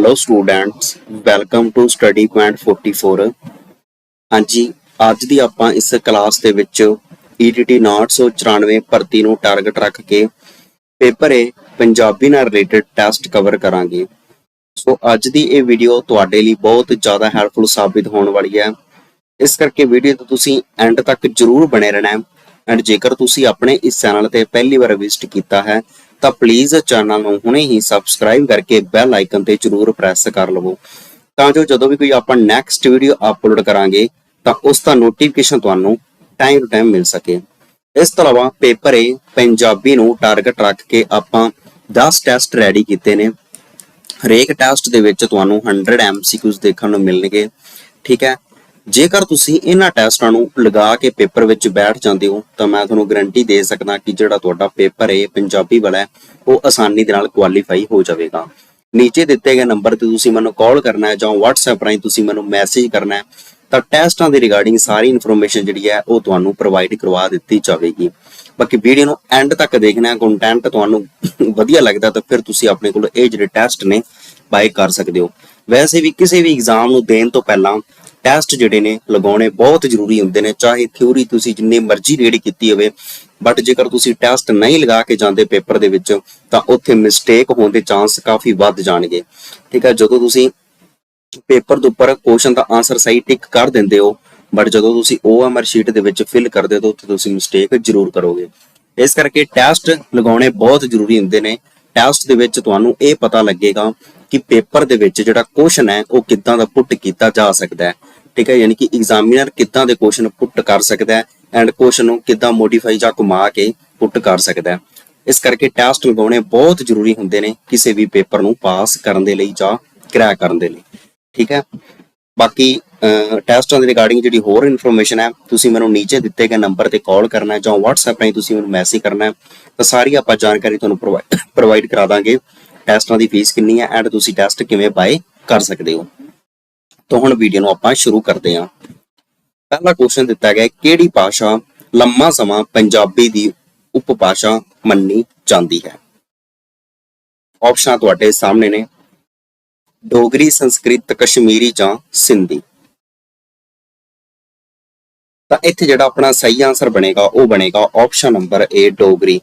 Hello students welcome to study point 44 ਹਾਂਜੀ, ਅੱਜ ਦੀ ਆਪਾਂ ਇਸ ਕਲਾਸ ਦੇ ਵਿੱਚ E ETT 994 ਭਰਤੀ ਨੂੰ ਟਾਰਗੇਟ ਰੱਖ ਕੇ ਪੇਪਰ ਏ ਪੰਜਾਬੀ ਨਾਲ ਰਿਲੇਟਡ ਟੈਸਟ ਕਵਰ ਕਰਾਂਗੇ। ਸੋ ਅੱਜ ਦੀ ਇਹ ਵੀਡੀਓ ਤੁਹਾਡੇ ਲਈ ਬਹੁਤ ਜ਼ਿਆਦਾ ਹੈਲਪਫੁਲ ਸਾਬਿਤ ਹੋਣ ਵਾਲੀ ਹੈ। ਇਸ ਕਰਕੇ ਵੀਡੀਓ ਤੋਂ ਤੁਸੀਂ ਐਂਡ ਤੱਕ ਜਰੂਰ ਬਣੇ ਰਹਿਣਾ ਐਂਡ ਜੇਕਰ ਤੁਸੀਂ ਆਪਣੇ ਇਸ ਚੈਨਲ ਤੇ ਪਹਿਲੀ ਵਾਰ ਵਿਜ਼ਿਟ ਕੀਤਾ ਹੈ ਤਾਂ ਪਲੀਜ਼ ਚੈਨਲ ਨੂੰ ਹੁਣੇ ਹੀ ਸਬਸਕ੍ਰਾਈਬ ਕਰਕੇ ਬੈਲ ਆਈਕਨ ਤੇ ਜਰੂਰ ਪ੍ਰੈਸ ਕਰ ਲਵੋ। ਤਾਂ ਜੋ ਜਦੋਂ ਵੀ ਕੋਈ ਆਪਾਂ ਨੈਕਸਟ ਵੀਡੀਓ ਅਪਲੋਡ ਕਰਾਂਗੇ, ਤਾਂ ਉਸ ਦਾ ਨੋਟੀਫਿਕੇਸ਼ਨ ਤੁਹਾਨੂੰ ਟਾਈਮ ਟੂ ਟਾਈਮ ਮਿਲ ਸਕੇ। ਇਸ ਤੋਂ ਇਲਾਵਾ ਪੇਪਰ ਏ, ਪੰਜਾਬੀ ਨੂੰ ਟਾਰਗੇਟ ਰੱਖ ਕੇ ਆਪਾਂ 10 ਟੈਸਟ ਰੈਡੀ ਕੀਤੇ ਨੇ। ਹਰੇਕ ਟੈਸਟ ਦੇ ਵਿੱਚ ਤੁਹਾਨੂੰ 100 MCQs ਦੇਖਣ ਨੂੰ ਮਿਲਣਗੇ। ਠੀਕ ਹੈ? ਜੇਕਰ ਤੁਸੀਂ ਇਹਨਾਂ ਟੈਸਟਾਂ ਨੂੰ ਲਗਾ ਕੇ ਪੇਪਰ ਵਿੱਚ ਬੈਠ ਜਾਂਦੇ ਹੋ, ਤਾਂ ਮੈਂ ਤੁਹਾਨੂੰ ਗਾਰੰਟੀ ਦੇ ਸਕਦਾ ਕਿ ਜਿਹੜਾ ਤੁਹਾਡਾ ਪੇਪਰ ਹੈ, ਪੰਜਾਬੀ ਵਾਲਾ ਉਹ ਆਸਾਨੀ ਦੇ ਨਾਲ ਕੁਆਲੀਫਾਈ ਹੋ ਜਾਵੇਗਾ। ਨੀਚੇ ਦਿੱਤੇ ਗਏ ਨੰਬਰ ਤੇ ਤੁਸੀਂ ਮੈਨੂੰ ਕਾਲ ਕਰਨਾ ਹੈ ਜਾਂ WhatsApp ਰਾਹੀਂ ਤੁਸੀਂ ਮੈਨੂੰ ਮੈਸੇਜ ਕਰਨਾ ਹੈ, ਤਾਂ ਟੈਸਟਾਂ ਦੇ ਰਿਗਾਰਡਿੰਗ ਸਾਰੀ ਇਨਫੋਰਮੇਸ਼ਨ ਜਿਹੜੀ ਹੈ, ਉਹ ਤੁਹਾਨੂੰ ਪ੍ਰੋਵਾਈਡ ਕਰਵਾ ਦਿੱਤੀ ਜਾਵੇਗੀ। ਬਾਕੀ ਵੀਡੀਓ ਨੂੰ ਐਂਡ ਤੱਕ ਦੇਖਣਾ ਕੰਟੈਂਟ ਤੁਹਾਨੂੰ ਵਧੀਆ ਲੱਗਦਾ ਤਾਂ ਫਿਰ ਤੁਸੀਂ ਆਪਣੇ ਕੋਲ ਇਹ ਜਿਹੜੇ ਟੈਸਟ ਨੇ ਬਾਏ ਕਰ ਸਕਦੇ ਹੋ। ਵੈਸੇ ਵੀ ਕਿਸੇ ਵੀ ਐਗਜ਼ਾਮ ਨੂੰ ਦੇਣ ਤੋਂ ਪਹਿਲਾਂ ਟੈਸਟ ਜਿਹੜੇ ਨੇ ਲਗਾਉਣੇ ਬਹੁਤ ਜ਼ਰੂਰੀ ਹੁੰਦੇ ਨੇ, ਚਾਹੇ ਥਿਊਰੀ ਤੁਸੀਂ ਜਿੰਨੀ ਮਰਜ਼ੀ ਰੀਡ ਕੀਤੀ ਹੋਵੇ ਬਟ ਜੇਕਰ ਤੁਸੀਂ ਟੈਸਟ ਨਹੀਂ ਲਗਾ ਕੇ ਜਾਂਦੇ ਪੇਪਰ ਦੇ ਵਿੱਚ, ਤਾਂ ਉੱਥੇ ਮਿਸਟੇਕ ਹੋਣ ਦੇ ਚਾਂਸ ਕਾਫੀ ਵੱਧ ਜਾਣਗੇ। ਠੀਕ ਹੈ, ਜਦੋਂ ਤੁਸੀਂ ਪੇਪਰ ਦੇ ਉੱਪਰ ਕੁਐਸਚਨ ਦਾ ਆਨਸਰ ਸਹੀ ਟਿਕ ਕਰ ਦਿੰਦੇ ਹੋ ਬਟ ਜਦੋਂ ਤੁਸੀਂ OMR ਸ਼ੀਟ ਦੇ ਵਿੱਚ ਫਿਲ ਕਰਦੇ ਹੋ, ਤਾਂ ਉੱਥੇ ਤੁਸੀਂ ਮਿਸਟੇਕ ਜ਼ਰੂਰ ਕਰੋਗੇ। ਇਸ ਕਰਕੇ ਟੈਸਟ ਲਗਾਉਣੇ ਬਹੁਤ ਜ਼ਰੂਰੀ ਹੁੰਦੇ ਨੇ। ਟੈਸਟ ਦੇ ਵਿੱਚ ਤੁਹਾਨੂੰ ਇਹ ਪਤਾ ਲੱਗੇਗਾ ਕਿ ਪੇਪਰ ਦੇ ਵਿੱਚ ਜਿਹੜਾ ਕੁਐਸਚਨ ਹੈ, ਉਹ ਕਿੱਦਾਂ ਦਾ ਪੁੱਟ ਕੀਤਾ ਜਾ ਸਕਦਾ ਹੈ। ਠੀਕ ਹੈ, ਯਾਨੀ ਕਿ ਐਗਜ਼ਾਮੀਨਰ ਕਿੱਦਾਂ ਦੇ ਕੁਐਸਚਨ ਪੁੱਟ ਕਰ ਸਕਦਾ ਹੈ ਐਂਡ ਕੁਐਸਚਨ ਨੂੰ ਕਿੱਦਾਂ ਮੋਡੀਫਾਈ ਜਾਂ ਘੁਮਾ ਕੇ ਪੁੱਟ ਕਰ ਸਕਦਾ ਹੈ। ਇਸ ਕਰਕੇ ਟੈਸਟ ਲਗਾਉਣੇ ਬਹੁਤ ਜ਼ਰੂਰੀ ਹੁੰਦੇ ਨੇ ਕਿਸੇ ਵੀ ਪੇਪਰ ਨੂੰ ਪਾਸ ਕਰਨ ਦੇ ਲਈ ਜਾਂ ਕਰੈਕ ਕਰਨ ਦੇ ਲਈ। ਠੀਕ ਹੈ, ਬਾਕੀ ਟੈਸਟਾਂ ਦੇ ਰਿਗਾਰਡਿੰਗ ਜਿਹੜੀ ਹੋਰ ਇਨਫੋਰਮੇਸ਼ਨ ਹੈ, ਤੁਸੀਂ ਮੈਨੂੰ ਨੀਚੇ ਦਿੱਤੇ ਗਏ ਨੰਬਰ ਤੇ ਕਾਲ ਕਰਨਾ ਹੈ ਜਾਂ WhatsApp ਰਾਹੀਂ ਤੁਸੀਂ ਮੈਨੂੰ ਮੈਸੇਜ ਕਰਨਾ ਹੈ, ਤਾਂ ਸਾਰੀ ਆਪਾਂ ਜਾਣਕਾਰੀ ਤੁਹਾਨੂੰ ਪ੍ਰੋਵਾਈਡ ਕਰਾ ਦਾਂਗੇ। ਟੈਸਟਾਂ ਦੀ ਫੀਸ ਕਿੰਨੀ ਹੈ ਐਂਡ ਤੁਸੀਂ ਟੈਸਟ ਕਿਵੇਂ ਬਾਏ ਕਰ ਸਕਦੇ ਹੋ। ਤਾਂ ਹੁਣ ਵੀਡੀਓ ਨੂੰ ਆਪਾਂ ਸ਼ੁਰੂ ਕਰਦੇ ਹਾਂ। ਪਹਿਲਾ ਕੁਐਸਚਨ ਦਿੱਤਾ ਗਿਆ ਕਿਹੜੀ ਭਾਸ਼ਾ ਲੰਮਾ ਸਮਾਂ ਪੰਜਾਬੀ ਦੀ ਉਪਭਾਸ਼ਾ ਮੰਨੀ ਜਾਂਦੀ ਹੈ? ਆਪਸ਼ਨ ਤੁਹਾਡੇ ਸਾਹਮਣੇ ਨੇ ਡੋਗਰੀ ਸੰਸਕ੍ਰਿਤ ਕਸ਼ਮੀਰੀ ਜਾਂ ਸਿੰਧੀ। ਤਾਂ ਇੱਥੇ ਜਿਹੜਾ ਆਪਣਾ ਸਹੀ ਆਨਸਰ ਬਣੇਗਾ ਉਹ ਬਣੇਗਾ ਆਪਸ਼ਨ ਨੰਬਰ A ਡੋਗਰੀ।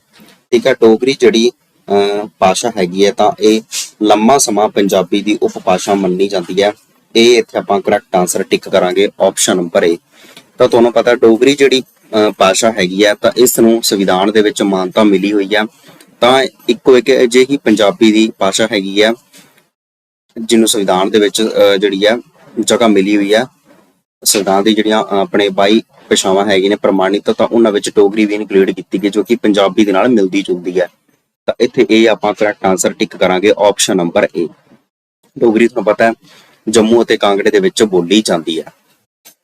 ਠੀਕ ਹੈ ਡੋਗਰੀ ਜਿਹੜੀ ਅਹ, ਭਾਸ਼ਾ ਹੈਗੀ ਹੈ ਤਾਂ ਇਹ ਲੰਮਾ ਸਮਾਂ ਪੰਜਾਬੀ ਦੀ ਉਪਭਾਸ਼ਾ ਮੰਨੀ ਜਾਂਦੀ ਹੈ। ਇਹ ਇੱਥੇ ਆਪਾਂ ਕਰੈਕਟ ਆਨਸਰ ਟਿਕ ਕਰਾਂਗੇ ਆਪਸ਼ਨ ਨੰਬਰ ਏ ਤਾਂ ਤੁਹਾਨੂੰ ਪਤਾ ਡੋਗਰੀ ਜਿਹੜੀ ਭਾਸ਼ਾ ਹੈਗੀ ਹੈ ਤਾਂ ਇਸ ਨੂੰ ਸੰਵਿਧਾਨ ਦੇ ਵਿੱਚ ਮਾਨਤਾ ਮਿਲੀ ਹੋਈ ਹੈ ਤਾਂ ਇੱਕੋ ਇੱਕ ਅਜਿਹੀ ਪੰਜਾਬੀ ਦੀ ਭਾਸ਼ਾ ਹੈਗੀ ਹੈ ਜਿਹਨੂੰ ਸੰਵਿਧਾਨ ਦੇ ਵਿੱਚ ਜਿਹੜੀ ਹੈ ਜਗ੍ਹਾ ਮਿਲੀ ਹੋਈ ਹੈ ਸੰਵਿਧਾਨ ਦੀ ਜਿਹੜੀਆਂ ਆਪਣੇ 22 ਭਾਸ਼ਾਵਾਂ ਹੈਗੀਆਂ ਨੇ ਪ੍ਰਮਾਣਿਤ, ਤਾਂ ਉਹਨਾਂ ਵਿੱਚ ਡੋਗਰੀ ਵੀ ਇਨਕਲੂਡ ਕੀਤੀ ਗਈ, ਜੋ ਕਿ ਪੰਜਾਬੀ ਦੇ ਨਾਲ ਮਿਲਦੀ ਜੁਲਦੀ ਹੈ ਤਾਂ ਇੱਥੇ ਇਹ ਆਪਾਂ ਕਰੈਕਟ ਆਨਸਰ ਟਿਕ ਕਰਾਂਗੇ ਆਪਸ਼ਨ ਨੰਬਰ A ਡੋਗਰੀ ਤੁਹਾਨੂੰ ਪਤਾ ਹੈ ਜੰਮੂ ਅਤੇ ਕਾਂਗੜੇ ਦੇ ਵਿੱਚ ਬੋਲੀ ਜਾਂਦੀ ਹੈ।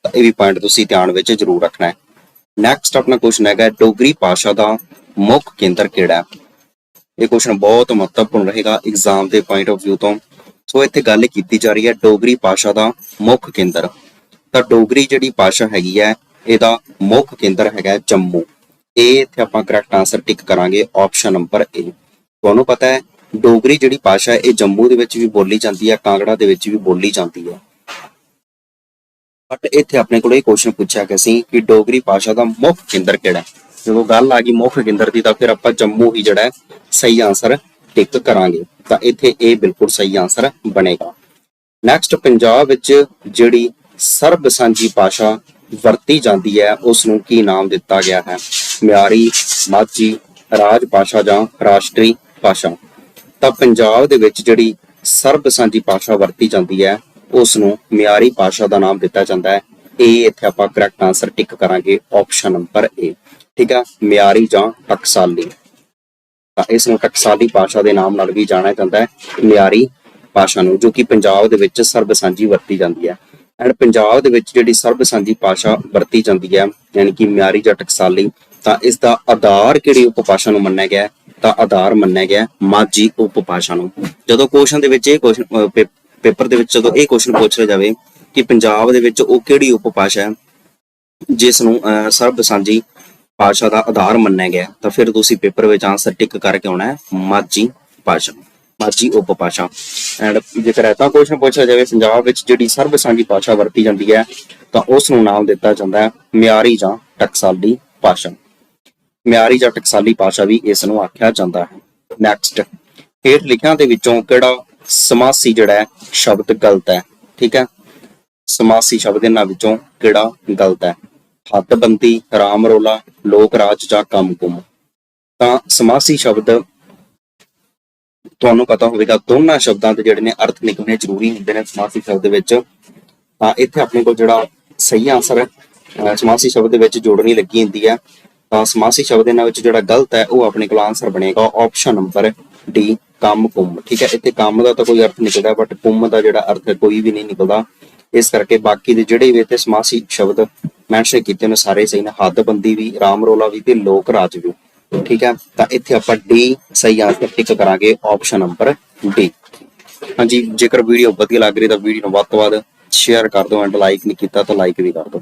ਤਾਂ ਇਹ ਵੀ ਪੁਆਇੰਟ ਤੁਸੀਂ ਧਿਆਨ ਵਿੱਚ ਜ਼ਰੂਰ ਰੱਖਣਾ ਹੈ। ਨੈਕਸਟ ਆਪਣਾ ਕੁਐਸਚਨ ਹੈਗਾ ਡੋਗਰੀ ਭਾਸ਼ਾ ਦਾ ਮੁੱਖ ਕੇਂਦਰ ਕਿਹੜਾ ਹੈ? ਇਹ ਕੁਐਸਚਨ ਬਹੁਤ ਮਹੱਤਵਪੂਰਨ ਰਹੇਗਾ ਐਗਜ਼ਾਮ ਦੇ ਪੁਆਇੰਟ ਆਫ View ਤੋਂ। ਸੋ ਇੱਥੇ ਗੱਲ ਕੀਤੀ ਜਾ ਰਹੀ ਹੈ ਡੋਗਰੀ ਭਾਸ਼ਾ ਦਾ ਮੁੱਖ ਕੇਂਦਰ। ਤਾਂ ਡੋਗਰੀ ਜਿਹੜੀ ਭਾਸ਼ਾ ਹੈਗੀ ਹੈ, ਇਹਦਾ ਮੁੱਖ ਕੇਂਦਰ ਹੈਗਾ ਜੰਮੂ। ਇਹ ਇੱਥੇ ਆਪਾਂ ਕਰੈਕਟ ਆਨਸਰ ਟਿਕ ਕਰਾਂਗੇ ਆਪਸ਼ਨ ਨੰਬਰ A ਤੁਹਾਨੂੰ ਪਤਾ ਹੈ ਡੋਗਰੀ ਜਿਹੜੀ ਭਾਸ਼ਾ ਹੈ, ਇਹ ਜੰਮੂ ਦੇ ਵਿੱਚ ਵੀ ਬੋਲੀ ਜਾਂਦੀ ਹੈ, ਕਾਂਗੜਾ ਦੇ ਵਿੱਚ ਵੀ ਬੋਲੀ ਜਾਂਦੀ ਹੈ। ਬਟ ਇੱਥੇ ਆਪਣੇ ਕੋਲ ਇਹ ਕੁਐਸਚਨ ਪੁੱਛਿਆ ਗਿਆ ਸੀ ਕਿ ਡੋਗਰੀ ਭਾਸ਼ਾ ਦਾ ਮੁੱਖ ਕੇਂਦਰ ਕਿਹੜਾ ਹੈ? ਜਦੋਂ ਗੱਲ ਆ ਗਈ ਮੁੱਖ ਕੇਂਦਰ ਦੀ, ਤਾਂ ਫਿਰ ਆਪਾਂ ਜੰਮੂ ਹੀ ਜਿਹੜਾ ਸਹੀ ਆਨਸਰ ਟਿਕ ਕਰਾਂਗੇ। ਤਾਂ ਇੱਥੇ ਇਹ ਬਿਲਕੁਲ ਸਹੀ ਆਨਸਰ ਬਣੇਗਾ। ਨੈਕਸਟ ਪੰਜਾਬ ਵਿੱਚ ਜਿਹੜੀ ਸਰਬ ਸਾਂਝੀ ਭਾਸ਼ਾ ਵਰਤੀ ਜਾਂਦੀ ਹੈ ਉਸ ਨੂੰ ਕੀ ਨਾਮ ਦਿੱਤਾ ਗਿਆ ਹੈ? ਮਿਆਰੀ, ਮਾਝੀ, ਰਾਜ ਭਾਸ਼ਾ ਜਾਂ ਰਾਸ਼ਟਰੀ ਭਾਸ਼ਾ। ਤਾਂ ਪੰਜਾਬ ਦੇ ਵਿੱਚ ਜਿਹੜੀ ਸਰਬ ਸਾਂਝੀ ਭਾਸ਼ਾ ਵਰਤੀ ਜਾਂਦੀ ਹੈ ਉਸ ਨੂੰ ਮਿਆਰੀ ਭਾਸ਼ਾ ਦਾ ਨਾਮ ਦਿੱਤਾ ਜਾਂਦਾ ਹੈ। ਇਹ ਇੱਥੇ ਆਪਾਂ ਕਰੈਕਟ ਆਨਸਰ ਟਿਕ ਕਰਾਂਗੇ ਆਪਸ਼ਨ ਨੰਬਰ ਏ ਠੀਕ ਹੈ ਮਿਆਰੀ ਜਾਂ ਟਕਸਾਲੀ। ਤਾਂ ਇਸ ਨੂੰ ਟਕਸਾਲੀ ਭਾਸ਼ਾ ਦੇ ਨਾਮ ਨਾਲ ਵੀ ਜਾਣਿਆ ਜਾਂਦਾ ਹੈ, ਮਿਆਰੀ ਭਾਸ਼ਾ ਨੂੰ, ਜੋ ਕਿ ਪੰਜਾਬ ਦੇ ਵਿੱਚ ਸਰਬ ਸਾਂਝੀ ਵਰਤੀ ਜਾਂਦੀ ਹੈ। ਐਂਡ ਪੰਜਾਬ ਦੇ ਵਿੱਚ ਜਿਹੜੀ ਸਰਬ ਸਾਂਝੀ ਭਾਸ਼ਾ ਵਰਤੀ ਜਾਂਦੀ ਹੈ, ਯਾਨੀ ਕਿ ਮਿਆਰੀ ਜਾਂ ਟਕਸਾਲੀ, ਤਾਂ ਇਸ ਦਾ ਆਧਾਰ ਕਿਹੜੀ ਉਪਭਾਸ਼ਾ ਨੂੰ ਮੰਨਿਆ ਗਿਆ ਦਾ ਆਧਾਰ ਮੰਨਿਆ ਗਿਆ ਮਾਝੀ ਉਪਭਾਸ਼ਾ ਨੂੰ। ਜਦੋਂ ਕੁਐਸਚਨ ਦੇ ਵਿੱਚ ਇਹ ਕੁਐਸਚਨ ਪੇਪਰ ਦੇ ਵਿੱਚ ਜਦੋਂ ਇਹ ਕੁਐਸਚਨ ਪੁੱਛਿਆ ਜਾਵੇ ਕਿ ਪੰਜਾਬ ਦੇ ਵਿੱਚ ਉਹ ਕਿਹੜੀ ਉਪਭਾਸ਼ਾ ਹੈ ਜਿਸ ਨੂੰ ਸਰਬ ਸਾਂਝੀ ਭਾਸ਼ਾ ਦਾ ਆਧਾਰ ਮੰਨਿਆ ਗਿਆ, ਤਾਂ ਫਿਰ ਤੁਸੀਂ ਪੇਪਰ ਵਿੱਚ ਆਨਸਰ ਟਿਕ ਕਰਕੇ ਆਉਣਾ ਹੈ ਮਾਝੀ ਭਾਸ਼ਾ ਮਾਝੀ ਉਪਭਾਸ਼ਾ ਐਂਡ ਜੇਕਰ ਐਤਾ ਕੁਐਸਚਨ ਪੁੱਛਿਆ ਜਾਵੇ, ਪੰਜਾਬ ਵਿੱਚ ਜਿਹੜੀ ਸਰਬ ਸਾਂਝੀ ਭਾਸ਼ਾ ਵਰਤੀ ਜਾਂਦੀ ਹੈ, ਤਾਂ ਉਸ ਨੂੰ ਨਾਮ ਦਿੱਤਾ ਜਾਂਦਾ ਹੈ ਮਿਆਰੀ ਜਾਂ ਟਕਸਾਲੀ ਭਾਸ਼ਾ ਮਿਆਰੀ ਜਾਂ ਟਕਸਾਲੀ ਭਾਸ਼ਾ ਵੀ ਇਸ ਨੂੰ ਆਖਿਆ ਜਾਂਦਾ ਹੈ। ਨੈਕਸਟ ਹੇਠ ਲਿਖਿਆਂ ਦੇ ਵਿੱਚੋਂ ਕਿਹੜਾ ਸਮਾਸੀ ਜਿਹੜਾ ਹੈ, ਸ਼ਬਦ ਗਲਤ ਹੈ? ਠੀਕ ਹੈ? ਸਮਾਸੀ ਸ਼ਬਦ ਇਹਨਾਂ ਵਿੱਚੋਂ ਕਿਹੜਾ ਗਲਤ ਹੈ? ਹੱਦਬੰਦੀ ਰਾਮ ਰੋਲਾ, ਲੋਕ ਰਾਜ ਜਾਂ ਕੰਮ ਕੁਮ। ਤਾਂ ਸਮਾਸੀ ਸ਼ਬਦ ਤੁਹਾਨੂੰ ਪਤਾ ਹੋਵੇਗਾ, ਦੋਨਾਂ ਸ਼ਬਦਾਂ ਦੇ ਜਿਹੜੇ ਨੇ ਅਰਥ ਨਿਕਲਣੇ ਜ਼ਰੂਰੀ ਹੁੰਦੇ ਨੇ ਸਮਾਸੀ ਸ਼ਬਦ ਦੇ ਵਿੱਚ। ਤਾਂ ਇੱਥੇ ਆਪਣੇ ਕੋਲ ਜਿਹੜਾ ਸਹੀ ਆਨਸਰ ਹੈ, ਅਹ ਸਮਾਸੀ ਸ਼ਬਦ ਦੇ ਵਿੱਚ ਜੋੜਨੀ ਲੱਗੀ ਹੁੰਦੀ ਹੈ। ਤਾਂ ਸਮਾਸੀ ਸ਼ਬਦ ਇਹਨਾਂ ਵਿੱਚ ਜਿਹੜਾ ਗਲਤ ਹੈ, ਉਹ ਆਪਣੇ ਕੋਲ ਆਨਸਰ ਬਣੇਗਾ। ਆਪਸ਼ਨ ਨੰਬਰ ਡੀ ਕੰਮ ਕੁੰਮ। ਠੀਕ ਹੈ, ਇੱਥੇ ਕੰਮ ਦਾ ਤਾਂ ਕੋਈ ਅਰਥ ਨਿਕਲਦਾ ਬਟ ਕੁੰਮ ਦਾ ਜਿਹੜਾ ਅਰਥ ਹੈ, ਕੋਈ ਵੀ ਨਹੀਂ ਨਿਕਲਦਾ। ਇਸ ਕਰਕੇ ਬਾਕੀ ਦੇ ਜਿਹੜੇ ਵੀ ਇੱਥੇ ਸਮਾਸੀ ਸ਼ਬਦ ਮੈਂਸ਼ਨ ਕੀਤੇ ਨੇ, ਸਾਰੇ ਸਹੀ ਨੇ। ਹੱਦਬੰਦੀ ਵੀ, ਰਾਮ ਰੋਲਾ ਵੀ ਤੇ ਲੋਕ ਰਾਜ ਵੀ। ਠੀਕ ਹੈ, ਤਾਂ ਇੱਥੇ ਆਪਾਂ ਡੀ ਸਹੀ ਆਨਸਰ ਟਿਕ ਕਰਾਂਗੇ ਆਪਸ਼ਨ ਨੰਬਰ ਡੀ ਹਾਂਜੀ, ਜੇਕਰ ਵੀਡੀਓ ਵਧੀਆ ਲੱਗ ਰਹੀ ਤਾਂ ਵੀਡੀਓ ਨੂੰ ਵੱਧ ਤੋਂ ਵੱਧ ਸ਼ੇਅਰ ਕਰ ਦਿਓ ਐਂਡ ਲਾਈਕ ਨਹੀਂ ਕੀਤਾ ਤਾਂ ਲਾਈਕ ਵੀ ਕਰ ਦਿਓ।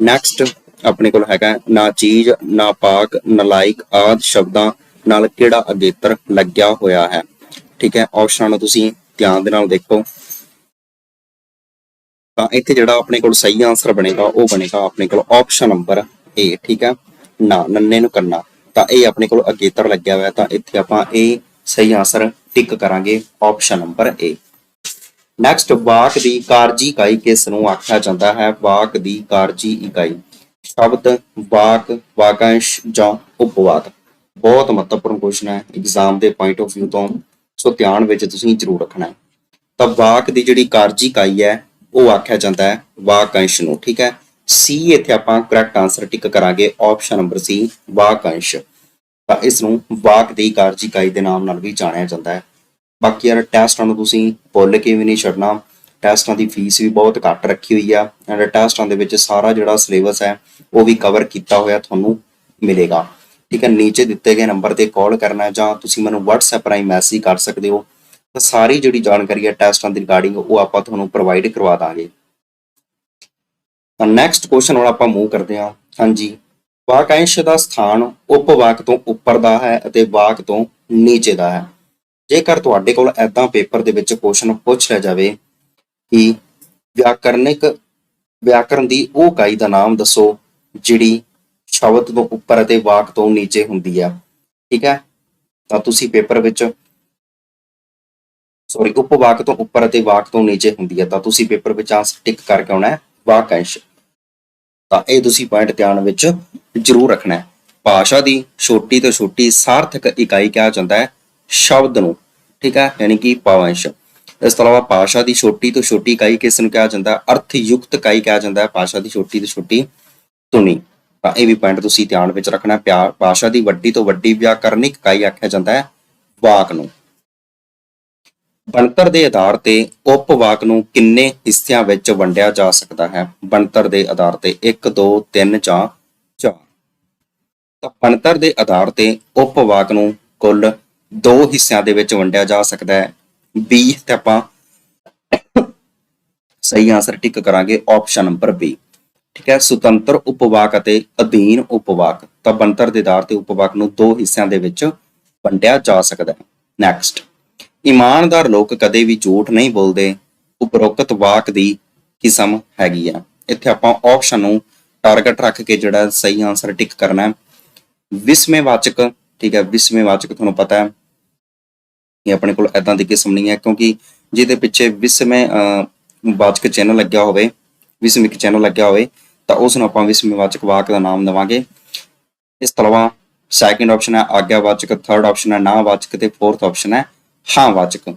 ਨੈਕਸਟ ਆਪਣੇ ਕੋਲ ਹੈਗਾ ਨਾ ਚੀਜ਼, ਨਾ ਪਾਕ ਨਲਾਇਕ ਆਦ ਸ਼ਬਦਾਂ ਨਾਲ ਕਿਹੜਾ ਅਗੇਤਰ ਲੱਗਿਆ ਹੋਇਆ ਹੈ? ਠੀਕ ਹੈ ਆਪਸ਼ਨਾਂ ਨੂੰ ਤੁਸੀਂ ਧਿਆਨ ਦੇ ਨਾਲ ਦੇਖੋ। ਤਾਂ ਇੱਥੇ ਜਿਹੜਾ ਆਪਣੇ ਕੋਲ ਸਹੀ ਆਨਸਰ ਬਣੇਗਾ, ਉਹ ਬਣੇਗਾ ਆਪਣੇ ਕੋਲ ਆਪਸ਼ਨ ਨੰਬਰ A, ਠੀਕ ਹੈ? ਨਾ, ਨੰਨੇ ਨੂੰ ਕਰਨਾ। ਤਾਂ ਇਹ ਆਪਣੇ ਕੋਲ ਅਗੇਤਰ ਲੱਗਿਆ ਹੋਇਆ ਤਾਂ ਇੱਥੇ ਆਪਾਂ ਇਹ ਸਹੀ ਆਨਸਰ ਟਿਕ ਕਰਾਂਗੇ ਆਪਸ਼ਨ ਨੰਬਰ A ਨੈਕਸਟ ਵਾਕ ਦੀ ਕਾਰਜੀ ਇਕਾਈ ਕਿਸ ਨੂੰ ਆਖਿਆ ਜਾਂਦਾ ਹੈ? ਵਾਕ ਦੀ ਕਾਰਜੀ ਇਕਾਈ। ਸ਼ਬਦ, ਵਾਕ, ਵਾਕਾਂਸ਼ ਜਾਂ ਉਪਵਾਕ। ਬਹੁਤ ਮਹੱਤਵਪੂਰਨ ਕੁਐਸਚਨ ਹੈ ਐਗਜ਼ਾਮ ਦੇ ਪੁਆਇੰਟ ਆਫ View ਤੋਂ। ਸੋ ਧਿਆਨ ਵਿੱਚ ਤੁਸੀਂ ਜ਼ਰੂਰ ਰੱਖਣਾ ਹੈ। ਤਾਂ ਵਾਕ ਦੀ ਜਿਹੜੀ ਕਾਰਜੀ ਇਕਾਈ ਹੈ, ਉਹ ਆਖਿਆ ਜਾਂਦਾ ਹੈ, ਵਾਕੰਸ਼ ਨੂੰ, ਠੀਕ ਹੈ? ਸੀ ਇੱਥੇ ਆਪਾਂ ਕਰੈਕਟ ਆਨਸਰ ਟਿਕ ਕਰਾਂਗੇ ਆਪਸ਼ਨ ਨੰਬਰ ਸੀ ਵਾਕੰਸ਼। ਤਾਂ ਇਸ ਨੂੰ ਵਾਕ ਦੀ ਕਾਰਜੀ ਇਕਾਈ ਦੇ ਨਾਮ ਨਾਲ ਵੀ ਜਾਣਿਆ ਜਾਂਦਾ ਹੈ। ਬਾਕੀ ਯਾਰ ਟੈਸਟਾਂ ਨੂੰ ਤੁਸੀਂ ਭੁੱਲ ਕੇ ਵੀ ਨਹੀਂ ਛੱਡਣਾ। ਟੈਸਟਾਂ ਦੀ ਫੀਸ ਵੀ ਬਹੁਤ ਘੱਟ ਰੱਖੀ ਹੋਈ ਆ ਐਂਡ ਟੈਸਟਾਂ ਦੇ ਵਿੱਚ ਸਾਰਾ ਜਿਹੜਾ ਸਿਲੇਬਸ ਹੈ, ਉਹ ਵੀ ਕਵਰ ਕੀਤਾ ਹੋਇਆ ਤੁਹਾਨੂੰ ਮਿਲੇਗਾ। ਠੀਕ ਹੈ, ਨੀਚੇ ਦਿੱਤੇ ਗਏ ਨੰਬਰ ਤੇ ਕਾਲ ਕਰਨਾ ਜਾਂ ਤੁਸੀਂ ਮੈਨੂੰ WhatsApp ਰਾਹੀਂ ਮੈਸੇਜ ਕਰ ਸਕਦੇ ਹੋ, ਤਾਂ ਸਾਰੀ ਜਿਹੜੀ ਜਾਣਕਾਰੀ ਹੈ ਟੈਸਟਾਂ ਦੀ ਰਿਗਾਰਡਿੰਗ ਉਹ ਆਪਾਂ ਤੁਹਾਨੂੰ ਪ੍ਰੋਵਾਈਡ ਕਰਵਾ ਦਾਂਗੇ। ਤਾਂ ਨੈਕਸਟ ਕੁਐਸਚਨ ਹੁਣ ਆਪਾਂ ਮੂਵ ਕਰਦੇ ਹਾਂ। ਹਾਂਜੀ, ਵਾਕਾਂਸ਼ ਦਾ ਸਥਾਨ ਉਪਵਾਕ ਤੋਂ ਉੱਪਰ ਦਾ ਹੈ ਅਤੇ ਵਾਕ ਤੋਂ ਨੀਚੇ ਦਾ ਹੈ। ਜੇਕਰ ਤੁਹਾਡੇ ਕੋਲ ਐਦਾਂ ਪੇਪਰ ਦੇ ਵਿੱਚ ਕੁਐਸਚਨ ਪੁੱਛ ਲਿਆ ਜਾਵੇ ਕਿ ਵਿਆਕਰਨਿਕ ਵਿਆਕਰਨ ਦੀ ਉਹ ਇਕਾਈ ਦਾ ਨਾਮ ਦੱਸੋ, ਜਿਹੜੀ ਸ਼ਬਦ ਤੋਂ ਉੱਪਰ ਅਤੇ ਵਾਕ ਤੋਂ ਨੀਚੇ ਹੁੰਦੀ ਹੈ ਠੀਕ ਹੈ? ਤਾਂ ਤੁਸੀਂ ਪੇਪਰ ਵਿੱਚ ਸੌਰੀ ਉਪਵਾਕ ਤੋਂ ਉੱਪਰ ਅਤੇ ਵਾਕ ਤੋਂ ਨੀਚੇ ਹੁੰਦੀ ਹੈ ਤਾਂ ਤੁਸੀਂ ਪੇਪਰ ਵਿੱਚ ਆਨਸਰ ਟਿਕ ਕਰਕੇ ਆਉਣਾ ਹੈ ਵਾਕਾਂਸ਼ ਤਾਂ ਇਹ ਤੁਸੀਂ ਪੁਆਇੰਟ ਧਿਆਨ ਵਿੱਚ ਜ਼ਰੂਰ ਰੱਖਣਾ ਹੈ। ਭਾਸ਼ਾ ਦੀ ਛੋਟੀ ਤੋਂ ਛੋਟੀ ਸਾਰਥਕ ਇਕਾਈ ਕਿਹਾ ਜਾਂਦਾ ਹੈ, ਸ਼ਬਦ ਨੂੰ। ਠੀਕ ਹੈ? ਯਾਨੀ ਕਿ ਪਾਵੰਸ਼ ਇਸ ਤੋਂ ਇਲਾਵਾ ਭਾਸ਼ਾ ਦੀ ਛੋਟੀ ਤੋਂ ਛੋਟੀ ਇਕਾਈ ਕਿਸ ਨੂੰ ਕਿਹਾ ਜਾਂਦਾ? ਹੈ ਅਰਥਯੁਕਤ ਇਕਾਈ ਕਿਹਾ ਜਾਂਦਾ ਹੈ। ਭਾਸ਼ਾ ਦੀ ਛੋਟੀ ਤੋਂ ਛੋਟੀ ਧੁਨੀ। ਤਾਂ ਇਹ ਵੀ ਪੁਆਇੰਟ ਤੁਸੀਂ ਧਿਆਨ ਵਿੱਚ ਰੱਖਣਾ ਹੈ। ਭਾਸ਼ਾ ਦੀ ਵੱਡੀ ਤੋਂ ਵੱਡੀ ਵਿਆਕਰਨਿਕ ਇਕਾਈ ਆਖਿਆ ਜਾਂਦਾ ਹੈ। ਵਾਕ ਨੂੰ। ਬਣਤਰ ਦੇ ਆਧਾਰ ਤੇ ਉਪਵਾਕ ਨੂੰ ਕਿੰਨੇ ਹਿੱਸਿਆਂ ਵਿੱਚ ਵੰਡਿਆ ਜਾ ਸਕਦਾ ਹੈ? ਬਣਤਰ ਦੇ ਆਧਾਰ ਤੇ 1 2 3 ਜਾਂ 4 ਤਾਂ ਬਣਤਰ ਦੇ ਆਧਾਰ ਤੇ ਉਪਵਾਕ ਨੂੰ ਕੁੱਲ ਦੋ ਹਿੱਸਿਆਂ ਦੇ ਵਿੱਚ ਵੰਡਿਆ ਜਾ ਸਕਦਾ ਹੈ। 20 ਤੇ ਆਪਾਂ ਸਹੀ ਆਨਸਰ ਟਿਕ ਕਰਾਂਗੇ ਆਪਸ਼ਨ ਨੰਬਰ B ਠੀਕ ਹੈ, ਸੁਤੰਤਰ ਉਪਵਾਕ ਅਤੇ ਅਧੀਨ ਉਪਵਾਕ। ਤਾਂ ਬਣਤਰ ਦੇ ਆਧਾਰ ਤੇ ਉਪਵਾਕ ਨੂੰ ਦੋ ਹਿੱਸਿਆਂ ਦੇ ਵਿੱਚ ਵੰਡਿਆ ਜਾ ਸਕਦਾ ਹੈ। ਨੈਕਸਟ ਇਮਾਨਦਾਰ ਲੋਕ ਕਦੇ ਵੀ ਝੂਠ ਨਹੀਂ ਬੋਲਦੇ। ਉਪਰੋਕਤ ਵਾਕ ਦੀ ਕਿਸਮ ਹੈਗੀ ਆ। ਇੱਥੇ ਆਪਾਂ ਆਪਸ਼ਨ ਨੂੰ ਟਾਰਗੇਟ ਰੱਖ ਕੇ ਜਿਹੜਾ ਸਹੀ ਆਨਸਰ ਟਿਕ ਕਰਨਾ ਹੈ। ਵਿਸਮੇਵਾਚਕ, ਠੀਕ ਹੈ, ਵਿਸਮੇਵਾਚਕ ਤੁਹਾਨੂੰ ਪਤਾ ਹੈ। ਆਪਣੇ ਕੋਲ ਐਦਾਂ ਦੀ ਕਿਸਮ ਨਹੀਂ ਹੈ, ਕਿਉਂਕਿ ਜਿਹਦੇ ਪਿੱਛੇ ਵਿਸਮੇ ਵਾਚਕ ਚੈਨਲ ਲੱਗਿਆ ਹੋਵੇ, ਵਿਸਮਿਕ ਚਿੰਨ੍ਹ ਲੱਗਿਆ ਹੋਵੇ, ਤਾਂ ਉਸ ਨੂੰ ਆਪਾਂ ਵਿਸਮੇਵਾਚਕ ਵਾਕ ਦਾ ਨਾਮ ਦੇਵਾਂਗੇ। ਇਸ ਤੋਂ ਇਲਾਵਾ ਸੈਕਿੰਡ ਆਪਸ਼ਨ ਹੈ ਆਗਿਆ ਵਾਚਕ ਥਰਡ ਆਪਸ਼ਨ ਹੈ ਨਾ ਵਾਚਕ ਤੇ ਫੋਰਥ ਆਪਸ਼ਨ ਹੈ ਹਾਂ ਵਾਚਕ।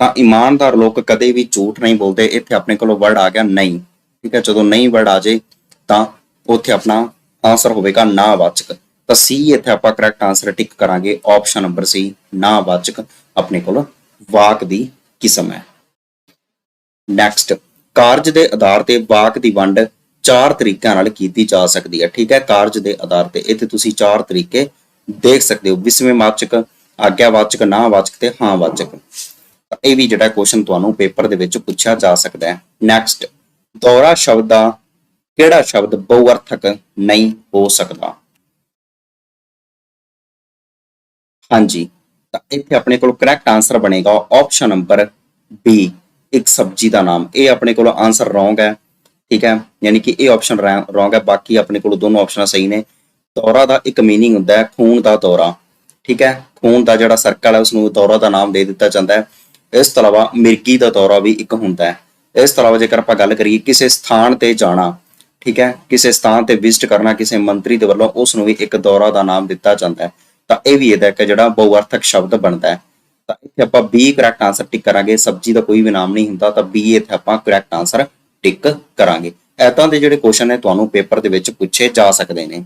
ਤਾਂ ਇਮਾਨਦਾਰ ਲੋਕ ਕਦੇ ਵੀ ਝੂਠ ਨਹੀਂ ਬੋਲਦੇ, ਇੱਥੇ ਆਪਣੇ ਕੋਲ ਵਰਡ ਆ ਗਿਆ ਨਹੀਂ। ਠੀਕ ਹੈ, ਜਦੋਂ ਨਹੀਂ ਵਰਡ ਆ ਜੇ, ਤਾਂ ਉੱਥੇ ਆਪਣਾ ਆਨਸਰ ਹੋਵੇਗਾ ਨਾ ਵਾਚਕ। ਤਾਂ ਸੀ ਇੱਥੇ ਆਪਾਂ ਕਰੈਕਟ ਆਨਸਰ ਟਿਕ ਕਰਾਂਗੇ। ਆਪਸ਼ਨ ਨੰਬਰ ਸੀ ਨਾ ਵਾਚਕ ਆਪਣੇ ਕੋਲ ਵਾਕ ਦੀ ਕਿਸਮ ਹੈ। ਨੈਕਸਟ ਕਾਰਜ ਦੇ ਆਧਾਰ ਤੇ ਵਾਕ ਦੀ ਵੰਡ ਚਾਰ ਤਰੀਕਿਆਂ ਨਾਲ ਕੀਤੀ ਜਾ ਸਕਦੀ ਹੈ। ਠੀਕ ਹੈ, ਕਾਰਜ ਦੇ ਆਧਾਰ ਤੇ। ਇੱਥੇ ਤੁਸੀਂ ਚਾਰ ਤਰੀਕੇ ਦੇਖ ਸਕਦੇ ਹੋ। ਵਿਸਵੇਂ ਵਾਚਕ ਆਗਿਆਵਾਚਕ, ਨਾਵਾਚਕ ਤੇ ਹਾਂ ਵਾਚਕ ਇਹ ਵੀ ਜਿਹੜਾ ਕੁਐਸਚਨ ਤੁਹਾਨੂੰ ਪੇਪਰ ਦੇ ਵਿੱਚ ਪੁੱਛਿਆ ਜਾ ਸਕਦਾ ਹੈ। ਨੈਕਸਟ ਦੋਹਰਾ ਸ਼ਬਦ ਦਾ ਕਿਹੜਾ ਸ਼ਬਦ ਬਹੁਅਰਥਕ ਨਹੀਂ ਹੋ ਸਕਦਾ? ਹਾਂਜੀ। ਤਾਂ ਇੱਥੇ ਆਪਣੇ ਕੋਲ ਕਰੈਕਟ ਆਨਸਰ ਬਣੇਗਾ ਆਪਸ਼ਨ ਨੰਬਰ ਬੀ ਇੱਕ ਸਬਜ਼ੀ ਦਾ ਨਾਮ। ਇਹ ਆਪਣੇ ਕੋਲ ਆਨਸਰ ਰੋਂਗ ਹੈ, ਠੀਕ ਹੈ? ਯਾਨੀ ਕਿ ਇਹ ਆਪਸ਼ਨ ਰੋਂਗ ਹੈ, ਬਾਕੀ ਆਪਣੇ ਕੋਲ ਦੋਨੋਂ ਆਪਸ਼ਨਾਂ ਸਹੀ ਨੇ। ਦੌਰਾ ਦਾ ਇੱਕ ਮੀਨਿੰਗ ਹੁੰਦਾ ਹੈ, ਖੂਨ ਦਾ ਦੌਰਾ, ਠੀਕ ਹੈ? ਖੂਨ ਦਾ ਜਿਹੜਾ ਸਰਕਲ ਹੈ ਉਸ ਨੂੰ ਦੌਰਾ ਦਾ ਨਾਮ ਦੇ ਦਿੱਤਾ ਜਾਂਦਾ ਹੈ। ਇਸ ਤੋਂ ਇਲਾਵਾ ਮਿਰਗੀ ਦਾ ਦੌਰਾ ਵੀ ਇੱਕ ਹੁੰਦਾ ਹੈ। ਇਸ ਤੋਂ ਇਲਾਵਾ ਜੇਕਰ ਆਪਾਂ ਗੱਲ ਕਰੀਏ ਕਿਸੇ ਸਥਾਨ ਤੇ ਜਾਣਾ, ਠੀਕ ਹੈ? ਕਿਸੇ ਸਥਾਨ ਤੇ ਵਿਜ਼ਿਟ ਕਰਨਾ ਕਿਸੇ ਮੰਤਰੀ ਦੇ ਵੱਲੋਂ ਉਸ ਨੂੰ ਵੀ ਇੱਕ ਦੌਰਾ ਦਾ ਨਾਮ ਦਿੱਤਾ ਜਾਂਦਾ ਹੈ। ਤਾਂ ਇਹ ਵੀ ਇਹਦਾ ਇੱਕ ਜਿਹੜਾ ਬਹੁਅਰਥਕ ਸ਼ਬਦ ਬਣਦਾ ਹੈ। ਤਾਂ ਇੱਥੇ ਆਪਾਂ ਬੀ ਕਰੈਕਟ ਆਨਸਰ ਟਿਕ ਕਰਾਂਗੇ, ਸਬਜ਼ੀ ਦਾ ਕੋਈ ਵੀ ਨਾਮ ਨਹੀਂ ਹੁੰਦਾ, ਤਾਂ ਬੀ ਇੱਥੇ ਆਪਾਂ ਕਰੈਕਟ ਆਨਸਰ ਟਿਕ ਕਰਾਂਗੇ। ਐਤਾਂ ਦੇ ਜਿਹੜੇ ਕੁਐਸਚਨ ਨੇ ਤੁਹਾਨੂੰ ਪੇਪਰ ਦੇ ਵਿੱਚ ਪੁੱਛੇ ਜਾ ਸਕਦੇ ਨੇ।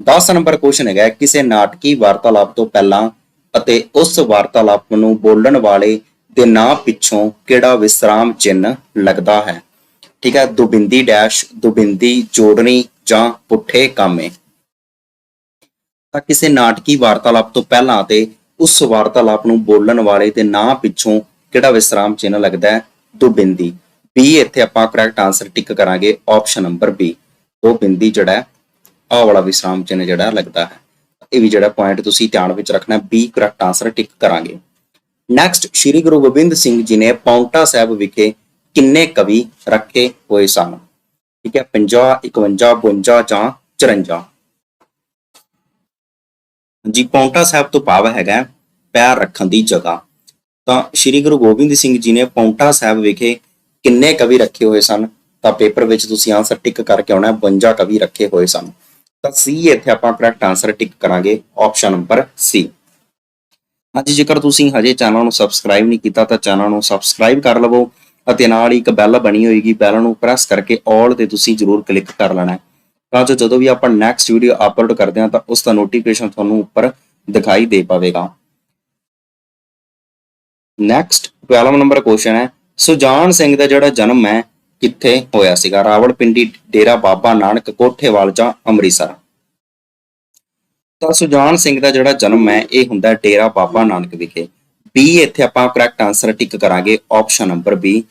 10 ਨੰਬਰ ਕੁਐਸਚਨ ਹੈਗਾ ਕਿਸੇ ਨਾਟਕੀ ਵਾਰਤਾਲਾਪ ਤੋਂ ਪਹਿਲਾਂ ਅਤੇ ਉਸ ਵਾਰਤਾਲਾਪ ਨੂੰ ਬੋਲਣ ਵਾਲੇ ਦੇ ਨਾਂ ਪਿੱਛੋਂ ਕਿਹੜਾ ਵਿਸਰਾਮ ਚਿੰਨ੍ਹ ਲੱਗਦਾ ਹੈ? ਠੀਕ ਹੈ, ਦੁਬਿੰਦੀ ਡੈਸ਼ ਦੁਬਿੰਦੀ ਜੋੜਨੀ ਜਾਂ ਪੁੱਠੇ ਕਾਮੇ। ਤਾਂ ਕਿਸੇ ਨਾਟਕੀ ਵਾਰਤਾਲਾਪ ਤੋਂ ਪਹਿਲਾਂ ਤੇ ਉਸ ਵਾਰਤਾਲਾਪ ਨੂੰ ਬੋਲਣ ਵਾਲੇ ਦੇ ਨਾਂ ਪਿੱਛੋਂ ਕਿਹੜਾ ਵਿਸਰਾਮ ਚਿੰਨ੍ਹ ਲੱਗਦਾ ਹੈ? ਦੁਬਿੰਦੀ ਬੀ ਇੱਥੇ ਆਪਾਂ ਕਰੈਕਟ ਆਨਸਰ ਟਿਕ ਕਰਾਂਗੇ ਆਪਸ਼ਨ ਨੰਬਰ ਬੀ ਦੋ ਬਿੰਦੀ ਜਿਹੜਾ ਹੈ, ਆਹ ਵਾਲਾ ਵਿਸਰਾਮ ਚਿੰਨ੍ਹ ਜਿਹੜਾ ਲੱਗਦਾ ਹੈ। ਇਹ ਵੀ ਜਿਹੜਾ ਪੁਆਇੰਟ ਤੁਸੀਂ ਧਿਆਨ ਵਿੱਚ ਰੱਖਣਾ ਬੀ ਕਰੈਕਟ ਆਨਸਰ ਟਿਕ ਕਰਾਂਗੇ। ਨੈਕਸਟ ਸ਼੍ਰੀ ਗੁਰੂ ਗੋਬਿੰਦ ਸਿੰਘ ਜੀ ਨੇ ਪੌਂਟਾ ਸਾਹਿਬ ਵਿਖੇ ਕਿੰਨੇ ਕਵੀ ਰੱਖੇ ਹੋਏ ਸਨ? ਠੀਕ ਹੈ 50 51 52 ਜਾਂ 54 ਜੀ, ਪੌਂਟਾ ਸਾਹਿਬ ਤੋਂ ਭਾਵ ਹੈਗਾ ਪੈਰ ਰੱਖਣ ਦੀ ਜਗ੍ਹਾ। ਤਾਂ ਸ਼੍ਰੀ ਗੁਰੂ ਗੋਬਿੰਦ ਸਿੰਘ ਜੀ ਨੇ ਪੌਂਟਾ ਸਾਹਿਬ ਵਿਖੇ ਕਿੰਨੇ ਕਵੀ ਰੱਖੇ ਹੋਏ ਸਨ? ਤਾਂ ਪੇਪਰ ਵਿੱਚ ਤੁਸੀਂ ਆਨਸਰ ਟਿਕ ਕਰਕੇ ਆਉਣਾ ਹੈ 52 ਕਵੀ ਰੱਖੇ ਹੋਏ ਸਨ। ਤਾਂ ਸੀ ਇੱਥੇ ਆਪਾਂ ਕਰੈਕਟ ਆਨਸਰ ਟਿਕ ਕਰਾਂਗੇ ਆਪਸ਼ਨ ਨੰਬਰ ਸੀ ਹਾਂਜੀ, ਜੇਕਰ ਤੁਸੀਂ ਹਜੇ ਚੈਨਲ ਨੂੰ ਸਬਸਕ੍ਰਾਈਬ ਨਹੀਂ ਕੀਤਾ, ਤਾਂ ਚੈਨਲ ਨੂੰ ਸਬਸਕ੍ਰਾਈਬ ਕਰ ਲਵੋ ਅਤੇ ਨਾਲ ਹੀ ਇੱਕ ਬੈਲ ਬਣੀ ਹੋਏਗੀ ਬੈਲ ਨੂੰ ਪ੍ਰੈਸ ਕਰਕੇ ਆਲ ਤੇ ਤੁਸੀਂ ਜ਼ਰੂਰ ਕਲਿੱਕ ਕਰ ਲੈਣਾ ਹੈ। ਤਾਂ ਜੋ ਜਦੋਂ ਵੀ ਆਪਾਂ ਨੈਕਸਟ ਵੀਡੀਓ ਅਪਲੋਡ ਕਰਦੇ ਹਾਂ ਤਾਂ ਉਸ ਦਾ ਨੋਟੀਫਿਕੇਸ਼ਨ ਤੁਹਾਨੂੰ ਉੱਪਰ ਦਿਖਾਈ ਦੇ ਪਾਵੇਗਾ। ਨੈਕਸਟ 12 ਨੰਬਰ ਕੁਐਸਚਨ ਹੈ। ਸੁਜਾਨ ਸਿੰਘ ਦਾ ਜਿਹੜਾ ਜਨਮ ਹੈ, ਕਿੱਥੇ ਹੋਇਆ ਸੀਗਾ? ਰਾਵਲਪਿੰਡੀ, ਡੇਰਾ ਬਾਬਾ ਨਾਨਕ, ਕੋਠੇਵਾਲ ਜਾਂ ਅੰਮ੍ਰਿਤਸਰ? ਤਾਂ ਸੁਜਾਨ ਸਿੰਘ ਦਾ ਜਿਹੜਾ ਜਨਮ ਹੈ, ਇਹ ਹੁੰਦਾ ਡੇਰਾ ਬਾਬਾ ਨਾਨਕ ਵਿਖੇ। ਬੀ ਇੱਥੇ ਆਪਾਂ ਕਰੈਕਟ ਆਨਸਰ ਟਿਕ ਕਰਾਂਗੇ। ਆਪਸ਼ਨ ਨੰਬਰ ਬੀ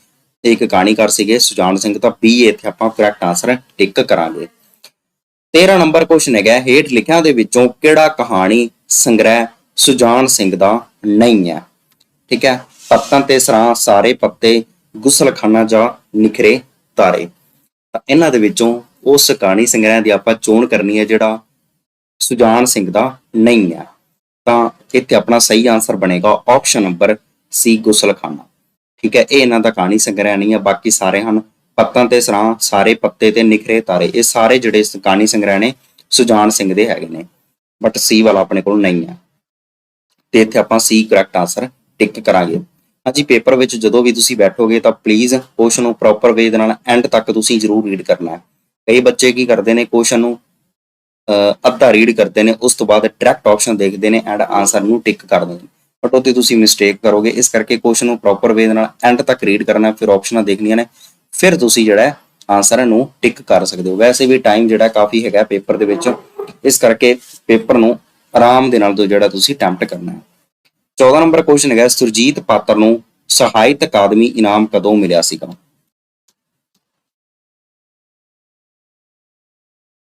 ਇੱਕ ਕਹਾਣੀਕਾਰ ਸੀਗੇ ਸੁਜਾਨ ਸਿੰਘ, ਤਾਂ ਬੀ ਇੱਥੇ ਆਪਾਂ ਕਰੈਕਟ ਆਨਸਰ ਟਿਕ ਕਰਾਂਗੇ। 13 ਨੰਬਰ ਕੁਐਸਚਨ ਹੈਗਾ, ਹੇਠ ਲਿਖਿਆਂ ਦੇ ਵਿੱਚੋਂ ਕਿਹੜਾ ਕਹਾਣੀ ਸੰਗ੍ਰਹਿ ਸੁਜਾਨ ਸਿੰਘ ਦਾ ਨਹੀਂ ਹੈ? ਠੀਕ ਹੈ ਪੱਤਾਂ ਤੇ ਸਰਾਂ, ਸਾਰੇ ਪੱਤੇ ਗੁਸਲਖਾਨਾ ਜਾਂ ਨਿਖਰੇ ਤਾਰੇ। ਤਾਂ ਇਹਨਾਂ ਦੇ ਵਿੱਚੋਂ ਉਸ ਕਹਾਣੀ ਸੰਗ੍ਰਹਿ ਦੀ ਆਪਾਂ ਚੋਣ ਕਰਨੀ ਹੈ ਜਿਹੜਾ ਸੁਜਾਨ ਸਿੰਘ ਦਾ ਨਹੀਂ ਹੈ। ਤਾਂ ਇੱਥੇ ਆਪਣਾ ਸਹੀ ਆਨਸਰ ਬਣੇਗਾ ਆਪਸ਼ਨ ਨੰਬਰ ਸੀ ਗੁਸਲਖਾਨਾ। ਠੀਕ ਹੈ, ਇਹ ਇਹਨਾਂ ਦਾ ਕਹਾਣੀ ਸੰਗ੍ਰਹਿ ਨਹੀਂ ਹੈ, ਬਾਕੀ ਸਾਰੇ ਹਨ ਪੱਤਾਂ ਤੇ ਸਰਾਂ ਸਾਰੇ ਪੱਤੇ ਤੇ ਨਿਖਰੇ ਤਾਰੇ ਇਹ ਸਾਰੇ ਜਿਹੜੇ ਇਸ ਕਹਾਣੀ ਸੰਗ੍ਰਹਿ ਨੇ ਸੁਜਾਨ ਸਿੰਘ ਦੇ ਹੈਗੇ ਨੇ। ਬਟ ਸੀ ਵਾਲਾ ਆਪਣੇ ਕੋਲ ਨਹੀਂ ਹੈ। ਤੇ ਇੱਥੇ ਆਪਾਂ ਸੀ ਕਰੈਕਟ ਆਨਸਰ ਟਿਕ ਕਰਾਂਗੇ। ਹਾਂਜੀ ਪੇਪਰ ਵਿੱਚ ਜਦੋਂ ਵੀ ਤੁਸੀਂ ਬੈਠੋਗੇ ਤਾਂ ਪਲੀਜ਼ ਕੁਐਸਚਨ ਨੂੰ ਪ੍ਰੋਪਰ ਵੇ ਦੇ ਨਾਲ ਐਂਡ ਤੱਕ ਤੁਸੀਂ ਜ਼ਰੂਰ ਰੀਡ ਕਰਨਾ ਹੈ। ਕਈ ਬੱਚੇ ਕੀ ਕਰਦੇ ਨੇ ਕੁਐਸਚਨ ਨੂੰ ਅਹ, ਅੱਧਾ ਰੀਡ ਕਰਦੇ ਨੇ ਉਸ ਤੋਂ ਬਾਅਦ ਡਾਇਰੈਕਟ ਆਪਸ਼ਨ ਦੇਖਦੇ ਨੇ ਐਂਡ ਆਨਸਰ ਨੂੰ ਟਿਕ ਕਰਦੇ ਨੇ। ਬਟ ਉੱਥੇ ਤੁਸੀਂ ਮਿਸਟੇਕ ਕਰੋਗੇ ਇਸ ਕਰਕੇ ਕੁਐਸਚਨ ਨੂੰ ਪ੍ਰੋਪਰ ਵੇ ਦੇ ਨਾਲ ਐਂਡ ਤੱਕ ਰੀਡ ਕਰਨਾ ਫਿਰ ਆਪਸ਼ਨਾਂ ਦੇਖਣੀਆਂ ਨੇ। ਫਿਰ ਤੁਸੀਂ ਜਿਹੜਾ ਆਨਸਰ ਨੂੰ ਟਿਕ ਕਰ ਸਕਦੇ ਹੋ। ਵੈਸੇ ਵੀ ਟਾਈਮ ਜਿਹੜਾ ਕਾਫੀ ਹੈਗਾ ਪੇਪਰ ਦੇ ਵਿੱਚ। ਇਸ ਕਰਕੇ ਪੇਪਰ ਨੂੰ ਆਰਾਮ ਦੇ ਨਾਲ ਜਿਹੜਾ ਤੁਸੀਂ ਅਟੈਂਪਟ ਕਰਨਾ ਹੈ। 14 ਨੰਬਰ ਕੁਐਸਚਨ ਹੈਗਾ ਸੁਰਜੀਤ ਪਾਤਰ ਨੂੰ ਸਾਹਿਤ ਅਕਾਦਮੀ ਇਨਾਮ ਕਦੋਂ ਮਿਲਿਆ ਸੀਗਾ?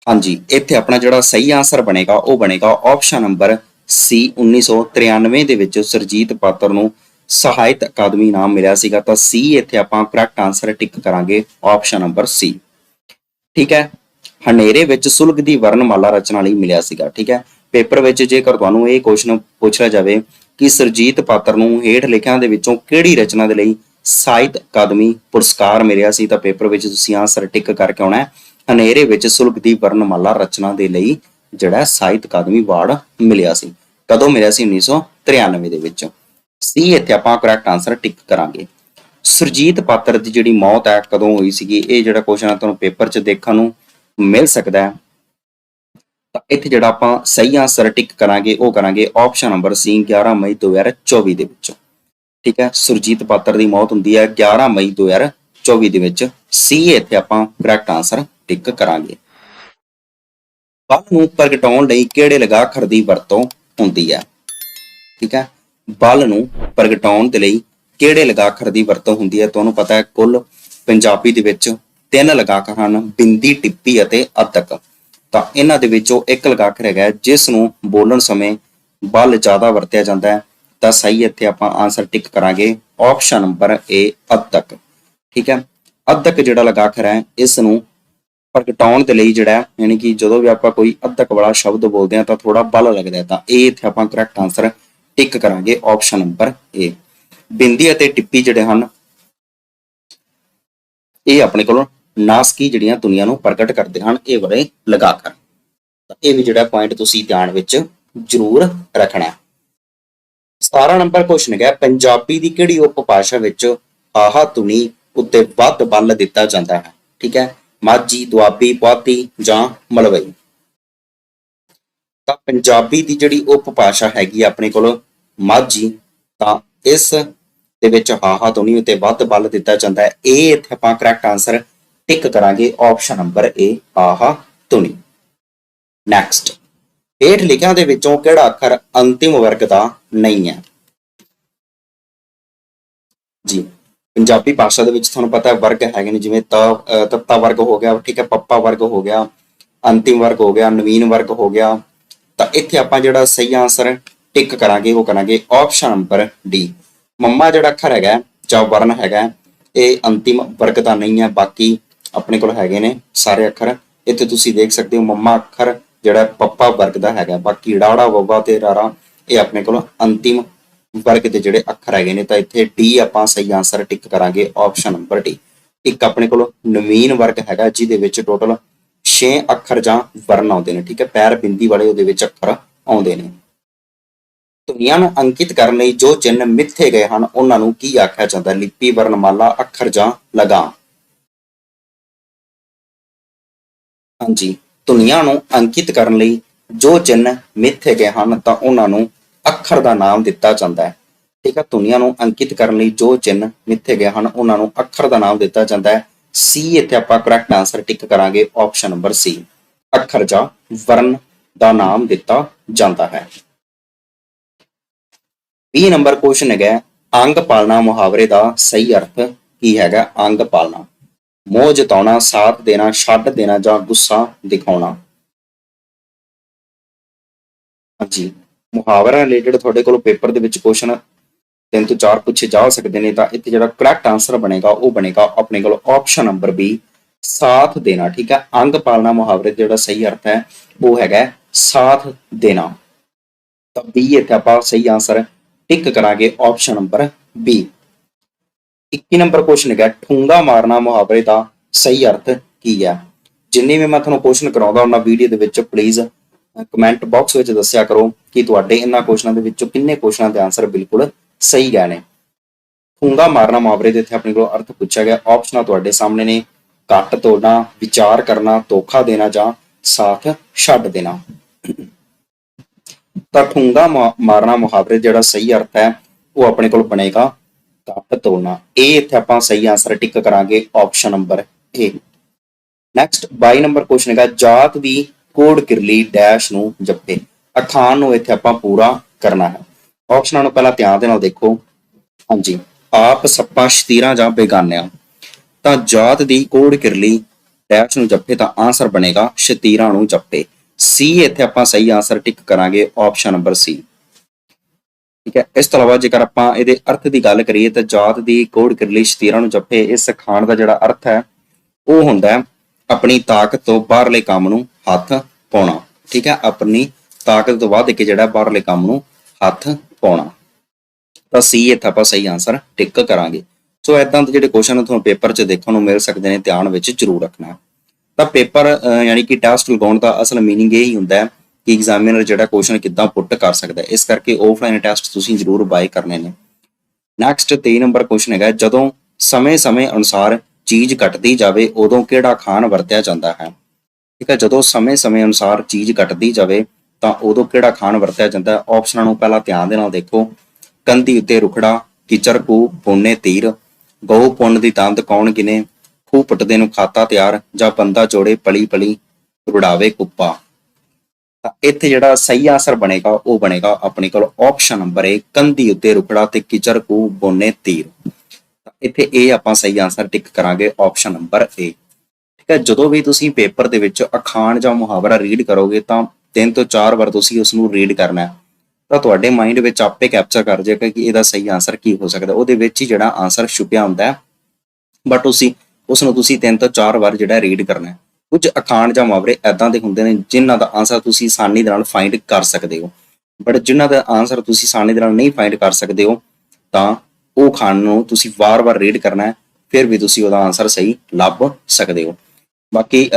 ਹਾਂਜੀ, ਇੱਥੇ ਆਪਣਾ ਜਿਹੜਾ ਸਹੀ ਆਨਸਰ ਬਣੇਗਾ, ਉਹ ਬਣੇਗਾ ਆਪਸ਼ਨ ਨੰਬਰ ਸੀ 1993 ਦੇ ਵਿੱਚ ਸੁਰਜੀਤ ਪਾਤਰ ਨੂੰ ਸਾਹਿਤ ਅਕਾਦਮੀ ਨਾਮ ਮਿਲਿਆ ਸੀਗਾ, ਤਾਂ ਸੀ ਇੱਥੇ ਆਪਾਂ ਕਰੈਕਟ ਆਨਸਰ ਟਿਕ ਕਰਾਂਗੇ ਆਪਸ਼ਨ ਨੰਬਰ ਸੀ ਠੀਕ ਹੈ? ਹਨੇਰੇ ਵਿੱਚ ਸੁਲਗ ਦੀ ਵਰਣਮਾਲਾ ਰਚਨਾ ਲਈ ਮਿਲਿਆ ਸੀਗਾ, ਠੀਕ ਹੈ? ਪੇਪਰ ਵਿੱਚ ਜੇਕਰ ਤੁਹਾਨੂੰ ਇਹ ਕੁਐਸਚਨ ਪੁੱਛਿਆ ਜਾਵੇ ਕਿ ਸਰਜੀਤ ਪਾਤਰ ਨੂੰ ਹੇਠ ਲਿਖਿਆਂ ਦੇ ਵਿੱਚੋਂ ਕਿਹੜੀ ਰਚਨਾ ਦੇ ਲਈ ਸਾਹਿਤ ਅਕਾਦਮੀ ਪੁਰਸਕਾਰ ਮਿਲਿਆ ਸੀ, ਤਾਂ ਪੇਪਰ ਵਿੱਚ ਤੁਸੀਂ ਆਨਸਰ ਟਿਕ ਕਰਕੇ ਆਉਣਾ ਹੈ। ਹਨੇਰੇ ਵਿੱਚ ਸੁਲਗ ਦੀ ਵਰਣਮਾਲਾ ਰਚਨਾ ਦੇ ਲਈ ਜਿਹੜਾ ਸਾਹਿਤ ਅਕਾਦਮੀ ਅਵਾਰਡ ਮਿਲਿਆ ਸੀ। ਕਦੋਂ ਮਿਲਿਆ ਸੀ? 1993 ਦੇ ਵਿੱਚ। ਸੀ, ਇੱਥੇ ਆਪਾਂ ਕਰੈਕਟ ਆਨਸਰ ਟਿਕ ਕਰਾਂਗੇ। ਸੁਰਜੀਤ ਪਾਤਰ ਦੀ ਜਿਹੜੀ ਮੌਤ ਹੈ, ਕਦੋਂ ਹੋਈ ਸੀਗੀ, ਇਹ ਜਿਹੜਾ ਕੁਐਸਚਨ ਹੈ, ਤੁਹਾਨੂੰ ਪੇਪਰ 'ਚ ਦੇਖਣ ਨੂੰ ਮਿਲ ਸਕਦਾ ਹੈ। ਤਾਂ ਇੱਥੇ ਜਿਹੜਾ ਆਪਾਂ ਸਹੀ ਆਨਸਰ ਟਿਕ ਕਰਾਂਗੇ, ਉਹ ਕਰਾਂਗੇ ਆਪਸ਼ਨ ਨੰਬਰ ਸੀ 11 ਮਈ 2024 ਦੇ ਵਿੱਚ। ਠੀਕ ਹੈ, ਸੁਰਜੀਤ ਪਾਤਰ ਦੀ ਮੌਤ ਹੁੰਦੀ ਹੈ 11 ਮਈ 2024 ਦੇ ਵਿੱਚ। ਸੀ, ਇੱਥੇ ਆਪਾਂ ਕਰੈਕਟ ਆਨਸਰ ਟਿਕ ਕਰਾਂਗੇ। ਬਲ ਨੂੰ ਪ੍ਰਗਟਾਉਣ ਲਈ ਕਿਹੜੇ ਲਗਾਖਰ ਦੀ ਵਰਤੋਂ ਹੁੰਦੀ ਹੈ? ਠੀਕ ਹੈ ਬਲ ਨੂੰ ਪ੍ਰਗਟਾਉਣ ਦੇ ਲਈ ਕਿਹੜੇ ਲਗਾਖਰ ਦੀ ਵਰਤੋਂ ਹੁੰਦੀ ਹੈ? ਤੁਹਾਨੂੰ ਪਤਾ ਹੈ, ਕੁੱਲ ਪੰਜਾਬੀ ਦੇ ਵਿੱਚ ਤਿੰਨ ਲਗਾਖਰ ਹਨ, ਬਿੰਦੀ, ਟਿੱਪੀ ਅਤੇ ਅਦਕ ਤਾਂ ਇਹਨਾਂ ਦੇ ਵਿੱਚੋਂ ਇੱਕ ਲਗਾਖਰ ਹੈਗਾ ਜਿਸ ਨੂੰ ਬੋਲਣ ਸਮੇਂ ਬਲ ਜ਼ਿਆਦਾ ਵਰਤਿਆ ਜਾਂਦਾ ਹੈ। ਤਾਂ ਸਹੀ ਇੱਥੇ ਆਪਾਂ ਆਨਸਰ ਟਿਕ ਕਰਾਂਗੇ। ਆਪਸ਼ਨ ਨੰਬਰ ਏ ਅਦਕ ਠੀਕ ਹੈ? ਅਦਕ ਜਿਹੜਾ ਲਗਾਖਰ ਹੈ, ਇਸ ਨੂੰ ਪ੍ਰਗਟਾਉਣ ਦੇ ਲਈ ਜਿਹੜਾ ਯਾਨੀ ਕਿ ਜਦੋਂ ਵੀ ਆਪਾਂ ਕੋਈ ਅਦਕ ਵਾਲਾ ਸ਼ਬਦ ਬੋਲਦੇ ਹਾਂ ਤਾਂ ਥੋੜਾ ਬਲ ਲੱਗਦਾ ਹੈ। ਤਾਂ ਇਹ ਇੱਥੇ ਆਪਾਂ ਕਰੈਕਟ ਆਨਸਰ ਟਿਕ ਕਰਾਂਗੇ ਆਪਸ਼ਨ ਨੰਬਰ ਏ ਬਿੰਦੀ ਅਤੇ ਟਿੱਪੀ ਜਿਹੜੇ ਹਨ, ਇਹ ਆਪਣੇ ਕੋਲੋਂ ਨਾਸਕੀ ਜਿਹੜੀਆਂ ਦੁਨੀਆ ਨੂੰ ਪ੍ਰਗਟ ਕਰਦੇ ਹਨ, ਇਹ ਵਾਲੇ ਲਗਾ ਕਰ। ਤਾਂ ਇਹ ਵੀ ਜਿਹੜਾ ਪੁਆਇੰਟ ਤੁਸੀਂ ਧਿਆਨ ਵਿੱਚ ਜ਼ਰੂਰ ਰੱਖਣਾ ਹੈ। 17 ਨੰਬਰ ਕੁਐਸਚਨ ਹੈਗਾ, ਪੰਜਾਬੀ ਦੀ ਕਿਹੜੀ ਉਪਭਾਸ਼ਾ ਵਿੱਚ ਆਹਾ ਧੁਨੀ ਉੱਤੇ ਵੱਧ ਬਲ ਦਿੱਤਾ ਜਾਂਦਾ ਹੈ? ਠੀਕ ਹੈ? ਮਾਝੀ, ਦੁਆਬੀ, ਪੁਆਧੀ ਜਾਂ ਮਲਵਈ। ਪੰਜਾਬੀ ਦੀ ਜਿਹੜੀ ਉਪਭਾਸ਼ਾ ਹੈਗੀ ਆਪਣੇ ਕੋਲ ਮਾਝੀ, ਤਾਂ ਇਸ ਦੇ ਵਿੱਚ ਹਾਹਾ ਧੁਨੀ ਉੱਤੇ ਵੱਧ ਬਲ ਦਿੱਤਾ ਜਾਂਦਾ ਹੈ। ਇਹ ਇੱਥੇ ਆਪਾਂ ਕਰੈਕਟ ਆਨਸਰ ਟਿਕ ਕਰਾਂਗੇ। ਆਪਸ਼ਨ ਨੰਬਰ ਏ ਆਹਾ ਧੁਨੀ। ਨੈਕਸਟ ਹੇਠ ਲਿਖਿਆਂ ਦੇ ਵਿੱਚੋਂ ਕਿਹੜਾ ਅੱਖਰ ਅੰਤਿਮ ਵਰਗ ਦਾ ਨਹੀਂ ਹੈ? ਜੀ, ਪੰਜਾਬੀ ਭਾਸ਼ਾ ਦੇ ਵਿੱਚ ਤੁਹਾਨੂੰ ਪਤਾ ਹੈ ਵਰਗ ਹੈਗੇ ਨੇ, ਜਿਵੇਂ ਤ ਤੱਤਾ ਵਰਗ ਹੋ ਗਿਆ, ਠੀਕ ਹੈ, ਪੱਪਾ ਵਰਗ ਹੋ ਗਿਆ, ਅੰਤਿਮ ਵਰਗ ਹੋ ਗਿਆ, ਨਵੀਨ ਵਰਗ ਹੋ ਗਿਆ ਤਾਂ ਇੱਥੇ ਆਪਾਂ ਜਿਹੜਾ ਸਹੀ ਆਨਸਰ ਟਿਕ ਕਰਾਂਗੇ, ਉਹ ਕਰਾਂਗੇ ਆਪਸ਼ਨ ਨੰਬਰ ਡੀ ਮੰਮਾ ਜਿਹੜਾ ਅੱਖਰ ਹੈਗਾ, ਜਾਂ ਵਰਨ ਹੈਗਾ, ਇਹ ਅੰਤਿਮ ਵਰਗ ਦਾ ਨਹੀਂ ਹੈ, ਬਾਕੀ ਆਪਣੇ ਕੋਲ ਹੈਗੇ ਨੇ ਸਾਰੇ ਅੱਖਰ। ਇੱਥੇ ਤੁਸੀਂ ਦੇਖ ਸਕਦੇ ਹੋ ਮੰਮਾ ਅੱਖਰ ਜਿਹੜਾ ਪੱਪਾ ਵਰਗ ਦਾ ਹੈਗਾ, ਬਾਕੀ ੜਾੜਾ ਬੱਬਾ ਤੇ ਰਾਰਾ, ਇਹ ਆਪਣੇ ਕੋਲ ਅੰਤਿਮ ਵਰਗ ਦੇ ਜਿਹੜੇ ਅੱਖਰ ਹੈਗੇ ਨੇ, ਤਾਂ ਇੱਥੇ ਡੀ ਆਪਾਂ ਸਹੀ ਆਨਸਰ ਟਿਕ ਕਰਾਂਗੇ ਆਪਸ਼ਨ ਨੰਬਰ ਡੀ ਇੱਕ ਆਪਣੇ ਕੋਲ ਨਵੀਨ ਵਰਗ ਹੈਗਾ, ਜਿਹਦੇ ਵਿੱਚ ਟੋਟਲ 6 ਅੱਖਰ ਜਾਂ ਵਰਨ ਆਉਂਦੇ ਨੇ, ਠੀਕ ਹੈ? ਪੈਰ ਬਿੰਦੀ ਵਾਲੇ ਉਹਦੇ ਵਿੱਚ ਅੱਖਰ ਆਉਂਦੇ ਨੇ। ਦੁਨੀਆ ਨੂੰ ਅੰਕਿਤ ਕਰਨ ਲਈ ਜੋ ਚਿੰਨ੍ਹ ਮਿੱਥੇ ਗਏ ਹਨ, ਉਹਨਾਂ ਨੂੰ ਕੀ ਆਖਿਆ ਜਾਂਦਾ? ਹੈ? ਲਿਪੀ, ਵਰਣਮਾਲਾ, ਅੱਖਰ ਜਾਂ ਲਗਾਮ? ਹਾਂਜੀ ਦੁਨੀਆ ਨੂੰ ਅੰਕਿਤ ਕਰਨ ਲਈ ਜੋ ਚਿੰਨ੍ਹ ਮਿੱਥੇ ਗਏ ਹਨ, ਤਾਂ ਉਹਨਾਂ ਨੂੰ ਅੱਖਰ ਦਾ ਨਾਮ ਦਿੱਤਾ ਜਾਂਦਾ ਹੈ। ਠੀਕ ਹੈ? ਦੁਨੀਆ ਨੂੰ ਅੰਕਿਤ ਕਰਨ ਲਈ ਜੋ ਚਿੰਨ੍ਹ ਮਿੱਥੇ ਗਏ ਹਨ, ਉਹਨਾਂ ਨੂੰ ਅੱਖਰ ਦਾ ਨਾਮ ਦਿੱਤਾ ਜਾਂਦਾ ਹੈ। ਸੀ ਇੱਥੇ ਆਪਾਂ ਕਰੈਕਟ ਆਨਸਰ ਟਿਕ ਕਰਾਂਗੇ ਆਪਸ਼ਨ ਨੰਬਰ ਸੀ ਅੱਖਰ ਜਾਂ ਵਰਨ ਦਾ ਨਾਮ ਦਿੱਤਾ ਜਾਂਦਾ ਹੈ। 20 ਨੰਬਰ ਕੁਐਸਚਨ ਹੈਗਾ ਅੰਗ ਪਾਲਣਾ ਮੁਹਾਵਰੇ ਦਾ ਸਹੀ ਅਰਥ ਕੀ ਹੈਗਾ? ਅੰਗ ਪਾਲਣਾ। ਮੋਹ ਜਤਾਉਣਾ, ਸਾਥ ਦੇਣਾ, ਛੱਡ ਦੇਣਾ ਜਾਂ ਗੁੱਸਾ ਦਿਖਾਉਣਾ। ਹਾਂਜੀ। ਮੁਹਾਵਰਾ ਰਿਲੇਟਡ ਤੁਹਾਡੇ ਕੋਲ ਪੇਪਰ ਦੇ ਵਿੱਚ ਕੁਐਸਚਨ ਤਿੰਨ ਤੋਂ ਚਾਰ ਪੁੱਛੇ ਜਾ ਸਕਦੇ ਨੇ, ਤਾਂ ਇੱਥੇ ਜਿਹੜਾ ਕਰੈਕਟ ਆਨਸਰ ਬਣੇਗਾ, ਉਹ ਬਣੇਗਾ ਆਪਣੇ ਕੋਲ ਆਪਸ਼ਨ ਨੰਬਰ ਬੀ ਸਾਥ ਦੇਣਾ, ਠੀਕ ਹੈ? ਅੰਗ ਪਾਲਣਾ ਮੁਹਾਵਰੇ ਦਾ ਜਿਹੜਾ ਸਹੀ ਅਰਥ ਹੈ, ਉਹ ਹੈਗਾ ਸਾਥ ਦੇਣਾ। ਤਾਂ ਬੀ ਇੱਥੇ ਆਪਾਂ ਸਹੀ ਆਨਸਰ ਟਿਕ ਕਰਾਂਗੇ option number B 21 number question ਹੈਗਾ ਠੂੰਗਾ ਮਾਰਨਾ ਮੁਹਾਵਰੇ ਦਾ ਸਹੀ ਅਰਥ ਕੀ ਹੈ? ਜਿੰਨੇ ਵੀ ਮੈਂ ਤੁਹਾਨੂੰ ਕੁਐਸਚਨ ਕਰਾਉਂਦਾ, ਉਹਨਾਂ ਵੀਡੀਓ ਦੇ ਵਿੱਚ ਪਲੀਜ਼ ਕਮੈਂਟ ਬਾਕਸ ਵਿੱਚ ਦੱਸਿਆ ਕਰੋ ਕਿ ਤੁਹਾਡੇ ਇਹਨਾਂ ਕੁਐਸਚਨਾਂ ਦੇ ਵਿੱਚੋਂ ਕਿੰਨੇ ਕੁਐਸਚਨਾਂ ਦੇ ਆਨਸਰ ਬਿਲਕੁਲ ਸਹੀ ਗਏ ਨੇ ਠੂੰਗਾ ਮਾਰਨਾ ਮੁਹਾਵਰੇ ਦੇ ਇੱਥੇ ਆਪਣੇ ਕੋਲ ਅਰਥ ਪੁੱਛਿਆ ਗਿਆ। ਆਪਸ਼ਨਾਂ ਤੁਹਾਡੇ ਸਾਹਮਣੇ ਨੇ। ਕੱਟ ਤੋੜਨਾ, ਵਿਚਾਰ ਕਰਨਾ, ਧੋਖਾ ਦੇਣਾ ਜਾਂ ਸਾਥ ਛੱਡ ਦੇਣਾ। ਤਾਂ ਠੂੰਗਾ ਮਾਰਨਾ ਮੁਹਾਵਰੇ ਜਿਹੜਾ ਸਹੀ ਅਰਥ ਹੈ, ਉਹ ਆਪਣੇ ਕੋਲ ਬਣੇਗਾ। ਕੱਟ ਤੋੜਨਾ। ਇਹ ਇੱਥੇ ਆਪਾਂ ਸਹੀ ਆਨਸਰ ਟਿਕ ਕਰਾਂਗੇ। Option number A next 22 number question ਹੈਗਾ, ਜਾਤ ਦੀ ਕੋਡ ਕਿਰਲੀ ਡੈਸ਼ ਨੂੰ ਜੱਪੇ। ਅਖਾਣ ਨੂੰ ਇੱਥੇ ਆਪਾਂ ਪੂਰਾ ਕਰਨਾ ਹੈ। ਆਪਸ਼ਨਾਂ ਨੂੰ ਪਹਿਲਾਂ ਧਿਆਨ ਦੇ ਨਾਲ ਦੇਖੋ। ਹਾਂਜੀ, ਆਪ ਸੱਪਾ, ਸ਼ਤੀਰਾਂ ਜਾਂ ਬੇਗਾਨਿਆਂ। ਤਾਂ ਜਾਤ ਦੀ ਕੋਡ ਕਿਰਲੀ, ਡੈਸ਼ ਨੂੰ ਜੱਪੇ ਤਾਂ ਆਨਸਰ ਬਣੇਗਾ, ਸ਼ਤੀਰਾਂ ਨੂੰ ਜੱਪੇ ਸੀ ਇੱਥੇ ਆਪਾਂ ਸਹੀ ਆਨਸਰ ਟਿਕ ਕਰਾਂਗੇ ਆਪਸ਼ਨ ਨੰਬਰ ਸੀ ਠੀਕ ਹੈ, ਇਸ ਤੋਂ ਇਲਾਵਾ ਜੇਕਰ ਆਪਾਂ ਇਹਦੇ ਅਰਥ ਦੀ ਗੱਲ ਕਰੀਏ, ਤਾਂ ਜਾਤ ਦੀ ਕੋੜ ਕਿਰਲੀ, ਸ਼ਤੀਰਾਂ ਨੂੰ ਜੱਪੇ ਇਸ ਖਾਣ ਦਾ ਜਿਹੜਾ ਅਰਥ ਹੈ, ਉਹ ਹੁੰਦਾ ਆਪਣੀ ਤਾਕਤ ਤੋਂ ਬਾਹਰਲੇ ਕੰਮ ਨੂੰ ਹੱਥ ਪਾਉਣਾ। ਠੀਕ ਹੈ, ਆਪਣੀ ਤਾਕਤ ਤੋਂ ਵੱਧ ਕੇ ਜਿਹੜਾ ਬਾਹਰਲੇ ਕੰਮ ਨੂੰ ਹੱਥ ਪਾਉਣਾ। ਤਾਂ ਸੀ ਇੱਥੇ ਆਪਾਂ ਸਹੀ ਆਨਸਰ ਟਿਕ ਕਰਾਂਗੇ। ਸੋ ਇਦਾਂ ਦੇ ਜਿਹੜੇ ਕੁਐਸਚਨ ਤੁਹਾਨੂੰ ਪੇਪਰ 'ਚ ਦੇਖਣ ਨੂੰ ਮਿਲ ਸਕਦੇ ਨੇ, ਧਿਆਨ ਵਿੱਚ ਜ਼ਰੂਰ ਰੱਖਣਾ। ਤਾਂ ਪੇਪਰ ਯਾਨੀ ਕਿ ਟੈਸਟ ਲਗਾਉਣ ਦਾ ਅਸਲ ਮੀਨਿੰਗ ਇਹ ਹੀ ਹੁੰਦਾ ਹੈ ਕਿ ਐਗਜ਼ਾਮੀਨਰ ਜਿਹੜਾ ਕੁਐਸਚਨ ਕਿੱਦਾਂ ਪੁੱਟ ਕਰ ਸਕਦਾ ਇਸ ਕਰਕੇ ਆਫਲਾਈਨ ਟੈਸਟ ਤੁਸੀਂ ਜ਼ਰੂਰ ਬਾਏ ਕਰਨੇ ਨੇ। ਨੈਕਸਟ 23 ਨੰਬਰ ਕੁਐਸਚਨ ਹੈਗਾ, ਜਦੋਂ ਸਮੇਂ-ਸਮੇਂ ਅਨੁਸਾਰ ਚੀਜ਼ ਘਟਦੀ ਜਾਵੇ, ਉਦੋਂ ਕਿਹੜਾ ਖਾਨ ਵਰਤਿਆ ਜਾਂਦਾ ਹੈ? ਠੀਕ ਹੈ, ਜਦੋਂ ਸਮੇਂ-ਸਮੇਂ ਅਨੁਸਾਰ ਚੀਜ਼ ਘਟਦੀ ਜਾਵੇ ਤਾਂ ਉਦੋਂ ਕਿਹੜਾ ਖਾਣ ਵਰਤਿਆ ਜਾਂਦਾ? ਹੈ ਆਪਸ਼ਨਾਂ ਨੂੰ ਪਹਿਲਾਂ ਧਿਆਨ ਦੇ ਨਾਲ ਦੇਖੋ। ਕੰਧੀ ਉੱਤੇ ਰੁਖੜਾ ਕਿਚਰ ਕੂ ਪੁੰਨੇ, ਤੀਰ। ਗਊ ਪੁੰਨ ਦੀ ਦੰਦ ਕੌਣ ਗਿਨੇ? ਖੂ ਪਟਦੇ ਨੂੰ ਖਾਤਾ ਤਿਆਰ ਜਾਂ ਬੰਦਾ ਜੋੜੇ ਪਲੀ ਪਲੀ ਰੁੜਾਵੇ ਕੁੱਪਾ? ਤਾਂ ਇੱਥੇ ਜਿਹੜਾ ਸਹੀ ਆਨਸਰ ਬਣੇਗਾ, ਉਹ ਬਣੇਗਾ ਆਪਣੇ ਕੋਲ ਆਪਸ਼ਨ ਨੰਬਰ 1 ਕੰਧੀ ਉੱਤੇ ਰੁਕੜਾ ਤੇ ਕਿਚਰ ਕੂ ਬੋਨੇ ਤੀਰ। ਤਾਂ ਇੱਥੇ ਇਹ ਆਪਾਂ ਸਹੀ ਆਨਸਰ ਟਿਕ ਕਰਾਂਗੇ ਆਪਸ਼ਨ ਨੰਬਰ A ਠੀਕ ਹੈ, ਜਦੋਂ ਵੀ ਤੁਸੀਂ ਪੇਪਰ ਦੇ ਵਿੱਚ ਅਖਾਣ ਜਾਂ ਮੁਹਾਵਰਾ ਰੀਡ ਕਰੋਗੇ ਤਾਂ ਤਿੰਨ ਤੋਂ ਚਾਰ ਵਾਰ ਤੁਸੀਂ ਉਸ ਨੂੰ ਰੀਡ ਕਰਨਾ ਹੈ। ਤਾਂ ਤੁਹਾਡੇ ਮਾਈਂਡ ਵਿੱਚ ਆਪੇ ਕੈਪਚਰ ਕਰ ਜਾਏਗਾ ਕਿ ਇਹਦਾ ਸਹੀ ਆਨਸਰ ਕੀ ਹੋ ਸਕਦਾ। ਉਹਦੇ ਵਿੱਚ ਹੀ ਜਿਹੜਾ ਆਨਸਰ ਛੁਪਿਆ ਹੁੰਦਾ ਹੈ। ਬਟ ਤੁਸੀਂ ਉਸ ਨੂੰ ਤੁਸੀਂ ਤਿੰਨ ਤੋਂ ਚਾਰ ਵਾਰ ਜਿਹੜਾ ਰੀਡ ਕਰਨਾ ਹੈ। ਕੁਝ ਅਖਾਣ ਜਾਂ ਮੁਹਾਵਰੇ ਐਦਾਂ ਦੇ ਹੁੰਦੇ ਨੇ ਜਿਨ੍ਹਾਂ ਦਾ ਆਨਸਰ ਤੁਸੀਂ ਆਸਾਨੀ ਦੇ ਨਾਲ ਫਾਈਂਡ ਕਰ ਸਕਦੇ ਹੋ। ਬਟ ਜਿਨ੍ਹਾਂ ਦਾ ਆਨਸਰ ਤੁਸੀਂ ਆਸਾਨੀ ਦੇ ਨਾਲ ਨਹੀਂ ਫਾਈਂਡ ਕਰ ਸਕਦੇ ਹੋ, ਤਾਂ ਉਹ ਖਾਣ ਨੂੰ ਤੁਸੀਂ ਵਾਰ-ਵਾਰ ਰੀਡ ਕਰਨਾ ਹੈ। ਫਿਰ ਵੀ ਤੁਸੀਂ ਉਹਦਾ ਆਨਸਰ ਸਹੀ ਲੱਭ ਸਕਦੇ ਹੋ। ਬਾਕੀ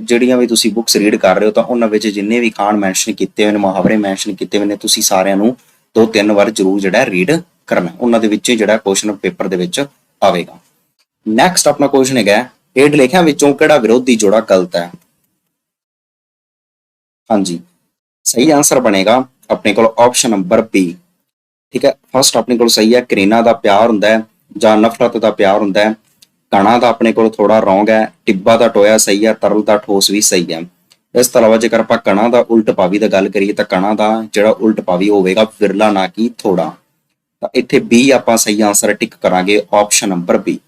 ਜਿਹੜੀਆਂ ਵੀ ਤੁਸੀਂ ਬੁੱਕਸ ਰੀਡ ਕਰ ਰਹੇ ਹੋ ਤਾਂ ਉਹਨਾਂ ਵਿੱਚ ਜਿੰਨੇ ਵੀ ਖਾਣ ਮੈਂਸ਼ਨ ਕੀਤੇ ਹੋਏ ਨੇ ਮੁਹਾਵਰੇ ਮੈਂਸ਼ਨ ਕੀਤੇ ਹੋਏ ਨੇ ਤੁਸੀਂ ਸਾਰਿਆਂ ਨੂੰ ਦੋ ਤਿੰਨ ਵਾਰ ਜ਼ਰੂਰ ਜਿਹੜਾ ਰੀਡ ਕਰਨਾ ਉਹਨਾਂ ਦੇ ਵਿੱਚ ਹੀ ਜਿਹੜਾ ਕੁਐਸਚਨ ਪੇਪਰ ਦੇ ਵਿੱਚ ਆਵੇਗਾ। ਨੈਕਸਟ ਆਪਣਾ ਕੁਐਸਚਨ ਹੈਗਾ ਹੈ, ਹੇਠ ਲਿਖਿਆਂ ਵਿੱਚੋਂ ਕਿਹੜਾ ਵਿਰੋਧੀ ਜੋੜਾ ਗਲਤ ਹੈ? ਹਾਂਜੀ। ਸਹੀ ਆਨਸਰ ਬਣੇਗਾ ਆਪਣੇ ਕੋਲ ਆਪਸ਼ਨ ਨੰਬਰ ਬੀ ਠੀਕ ਹੈ। ਫਸਟ ਆਪਣੇ ਕੋਲ ਸਹੀ ਹੈ ਕਰੀਨਾ ਦਾ ਪਿਆਰ ਹੁੰਦਾ ਹੈ ਜਾਂ ਨਫ਼ਰਤ ਦਾ ਪਿਆਰ ਹੁੰਦਾ ਹੈ। ਕਣਾ ਦਾ ਆਪਣੇ ਕੋਲ ਥੋੜਾ ਰੋਂਗ ਹੈ, ਟਿੱਬਾ ਦਾ ਟੋਇਆ ਸਹੀ ਹੈ, ਤਰਲ ਦਾ ਠੋਸ ਵੀ ਸਹੀ ਹੈ। ਇਸ ਤੋਂ ਇਲਾਵਾ ਜੇਕਰ ਆਪਾਂ ਕਣਾ ਦਾ ਉਲਟ ਪਾਵੀ ਦਾ ਗੱਲ ਕਰੀਏ ਤਾਂ ਕਣਾ ਦਾ ਜਿਹੜਾ ਉਲਟ ਪਾਵੀ ਹੋਵੇਗਾ ਵਿਰਲਾ ਨਾ ਕਿ ਥੋੜਾ ਤਾਂ ਇੱਥੇ ਬੀ ਆਪਾਂ ਸਹੀ ਆਨਸਰ ਟਿਕ ਕਰਾਂਗੇ ਆਪਸ਼ਨ ਨੰਬਰ ਬੀ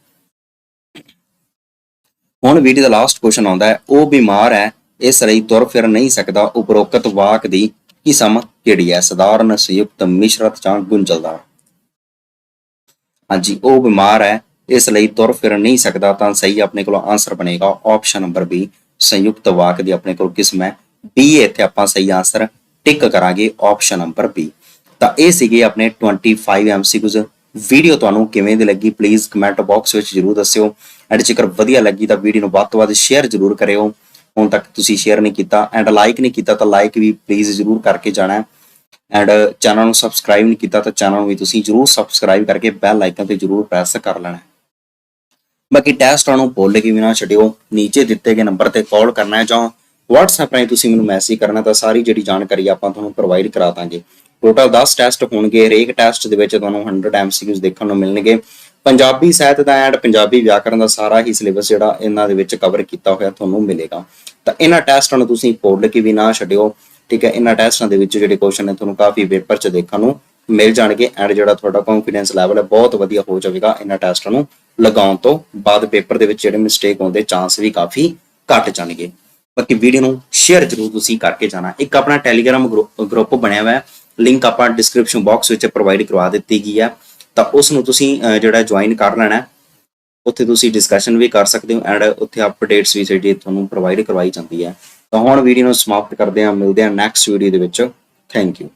ਹੁਣ ਵੀਡੀਓ ਦਾ ਲਾਸਟ ਕੁਐਸਚਨ ਆਉਂਦਾ ਹੈ, ਉਹ ਬਿਮਾਰ ਹੈ, ਇਸ ਲਈ ਤੁਰ ਫਿਰ ਨਹੀਂ ਸਕਦਾ, ਉਪਰੋਕਤ ਵਾਕ ਦੀ ਕਿਸਮ ਕਿਹੜੀ ਹੈ, ਸਧਾਰਨ, ਸੰਯੁਕਤ, ਮਿਸ਼ਰਤ ਜਾਂ ਗੁੰਝਲਦਾਰ? ਹਾਂਜੀ, ਉਹ ਬਿਮਾਰ ਹੈ ਇਸ ਲਈ ਤੁਰ ਫਿਰ ਨਹੀਂ ਸਕਦਾ ਤਾਂ ਸਹੀ ਆਪਣੇ ਕੋਲ ਆਨਸਰ ਬਣੇਗਾ। ਆਪਸ਼ਨ ਨੰਬਰ ਬੀ ਸੰਯੁਕਤ ਵਾਕ ਦੀ ਆਪਣੇ ਕੋਲ ਕਿਸਮ ਹੈ। ਬੀ ਇੱਥੇ ਆਪਾਂ ਸਹੀ ਆਨਸਰ ਟਿਕ ਕਰਾਂਗੇ ਆਪਸ਼ਨ ਨੰਬਰ ਬੀ ਤਾਂ ਇਹ ਸੀਗੇ ਆਪਣੇ 25 ਐਮਸੀਕਿਊਜ਼ ਵੀਡੀਓ ਤੁਹਾਨੂੰ ਕਿਵੇਂ ਦੀ ਲੱਗੀ ਪਲੀਜ਼ ਕਮੈਂਟ ਬਾਕਸ ਵਿੱਚ ਜਰੂਰ ਦੱਸਿਓ। ਐਂਡ ਜੇਕਰ ਵਧੀਆ ਲੱਗੀ ਤਾਂ ਵੀਡੀਓ ਨੂੰ ਵੱਧ ਤੋਂ ਵੱਧ ਸ਼ੇਅਰ ਜਰੂਰ ਕਰਿਓ। ਹੁਣ ਤੱਕ ਤੁਸੀਂ ਸ਼ੇਅਰ ਨਹੀਂ ਕੀਤਾ ਐਂਡ ਲਾਈਕ ਨਹੀਂ ਕੀਤਾ ਤਾਂ ਲਾਈਕ ਵੀ ਪਲੀਜ਼ ਜਰੂਰ ਕਰਕੇ ਜਾਣਾ। ਐਂਡ ਚੈਨਲ ਨੂੰ ਸਬਸਕ੍ਰਾਈਬ ਨਹੀਂ ਕੀਤਾ ਤਾਂ ਚੈਨਲ ਨੂੰ ਵੀ ਤੁਸੀਂ ਜਰੂਰ ਸਬਸਕ੍ਰਾਈਬ ਕਰਕੇ ਬੈਲ ਆਈਕਨ ਤੇ ਜਰੂਰ ਪ੍ਰੈਸ ਕਰ ਲੈਣਾ। ਬਾਕੀ ਟੈਸਟਾਂ ਨੂੰ ਭੁੱਲ ਕੇ ਵੀ ਨਾ ਛੱਡਿਓ, ਨੀਚੇ ਦਿੱਤੇ ਗਏ ਨੰਬਰ ਤੇ ਕਾਲ ਕਰਨਾ ਹੈ ਜਾਂ WhatsApp ਰਾਹੀਂ ਤੁਸੀਂ ਮੈਨੂੰ ਮੈਸੇਜ ਕਰਨਾ ਤਾਂ ਸਾਰੀ ਜਿਹੜੀ ਜਾਣਕਾਰੀ ਆਪਾਂ ਤੁਹਾਨੂੰ ਪ੍ਰੋਵਾਈਡ ਕਰਾ ਦਾਂਗੇ। ਟੋਟਲ 10 ਟੈਸਟ ਹੋਣਗੇ, ਹਰੇਕ ਟੈਸਟ ਦੇ ਵਿੱਚ ਤੁਹਾਨੂੰ 100 ਐਮਸੀਕਿਊਜ਼ ਦੇਖਣ ਨੂੰ ਮਿਲਣਗੇ। ਪੰਜਾਬੀ ਸਾਹਿਤ ਦਾ ਐਂਡ, ਪੰਜਾਬੀ ਵਿਆਕਰਨ ਦਾ ਸਾਰਾ ਹੀ ਸਿਲੇਬਸ ਜਿਹੜਾ ਇਹਨਾਂ ਦੇ ਵਿੱਚ ਕਵਰ ਕੀਤਾ ਹੋਇਆ ਤੁਹਾਨੂੰ ਮਿਲੇਗਾ। ਤਾਂ ਇਹਨਾਂ ਟੈਸਟਾਂ ਨੂੰ ਤੁਸੀਂ ਭੁੱਲ ਕੇ ਵੀ ਨਾ ਛੱਡਿਓ, ਠੀਕ ਹੈ? ਇਹਨਾਂ ਟੈਸਟਾਂ ਦੇ ਵਿੱਚ ਜਿਹੜੇ ਕੁਐਸਚਨ ਨੇ ਤੁਹਾਨੂੰ ਕਾਫੀ ਪੇਪਰ 'ਚ ਦੇਖਣ ਨੂੰ ਮਿਲ ਜਾਣਗੇ ਐਂਡ ਜਿਹੜਾ ਤੁਹਾਡਾ ਕੌਨਫੀਡੈਂਸ ਲੈਵਲ ਹੈ ਬਹੁਤ ਵਧੀਆ ਹੋ ਜਾਵੇਗਾ ਇਹਨਾਂ ਟੈਸਟਾਂ ਨੂੰ ਲਗਾਉਣ ਤੋਂ ਬਾਅਦ ਪੇਪਰ ਦੇ ਵਿੱਚ ਜਿਹੜੇ ਮਿਸਟੇਕ ਹੁੰਦੇ ਚਾਂਸ ਵੀ ਕਾਫੀ ਘਟ ਜਾਣਗੇ। ਬਾਕੀ ਵੀਡੀਓ ਨੂੰ ਸ਼ੇਅਰ ਜ਼ਰੂਰ ਤੁਸੀਂ ਕਰਕੇ ਜਾਣਾ। ਇੱਕ ਆਪਣਾ ਟੈਲੀਗ੍ਰਾਮ ਗਰੁੱਪ ਬਣਿਆ ਹੋਇਆ ਹੈ। ਲਿੰਕ ਆਪਾਂ ਡਿਸਕ੍ਰਿਪਸ਼ਨ ਬਾਕਸ ਵਿੱਚ ਪ੍ਰੋਵਾਈਡ ਕਰਵਾ ਦਿੱਤੀ ਗਈ ਹੈ। ਤਾਂ ਉਸ ਨੂੰ ਤੁਸੀਂ ਜਿਹੜਾ ਜੁਆਇਨ ਕਰ ਲੈਣਾ ਉੱਥੇ ਤੁਸੀਂ ਡਿਸਕਸ਼ਨ ਵੀ ਕਰ ਸਕਦੇ ਹੋ ਐਂਡ ਉੱਥੇ ਅਪਡੇਟਸ ਵੀ ਜਿਹੜੀ ਤੁਹਾਨੂੰ ਪ੍ਰੋਵਾਈਡ ਕਰਵਾਈ ਜਾਂਦੀ ਹੈ। ਤਾਂ ਹੁਣ ਵੀਡੀਓ ਨੂੰ ਸਮਾਪਤ ਕਰਦੇ ਹਾਂ। ਮਿਲਦੇ ਹਾਂ ਨੈਕਸਟ ਵੀਡੀਓ ਦੇ ਵਿੱਚ। Thank you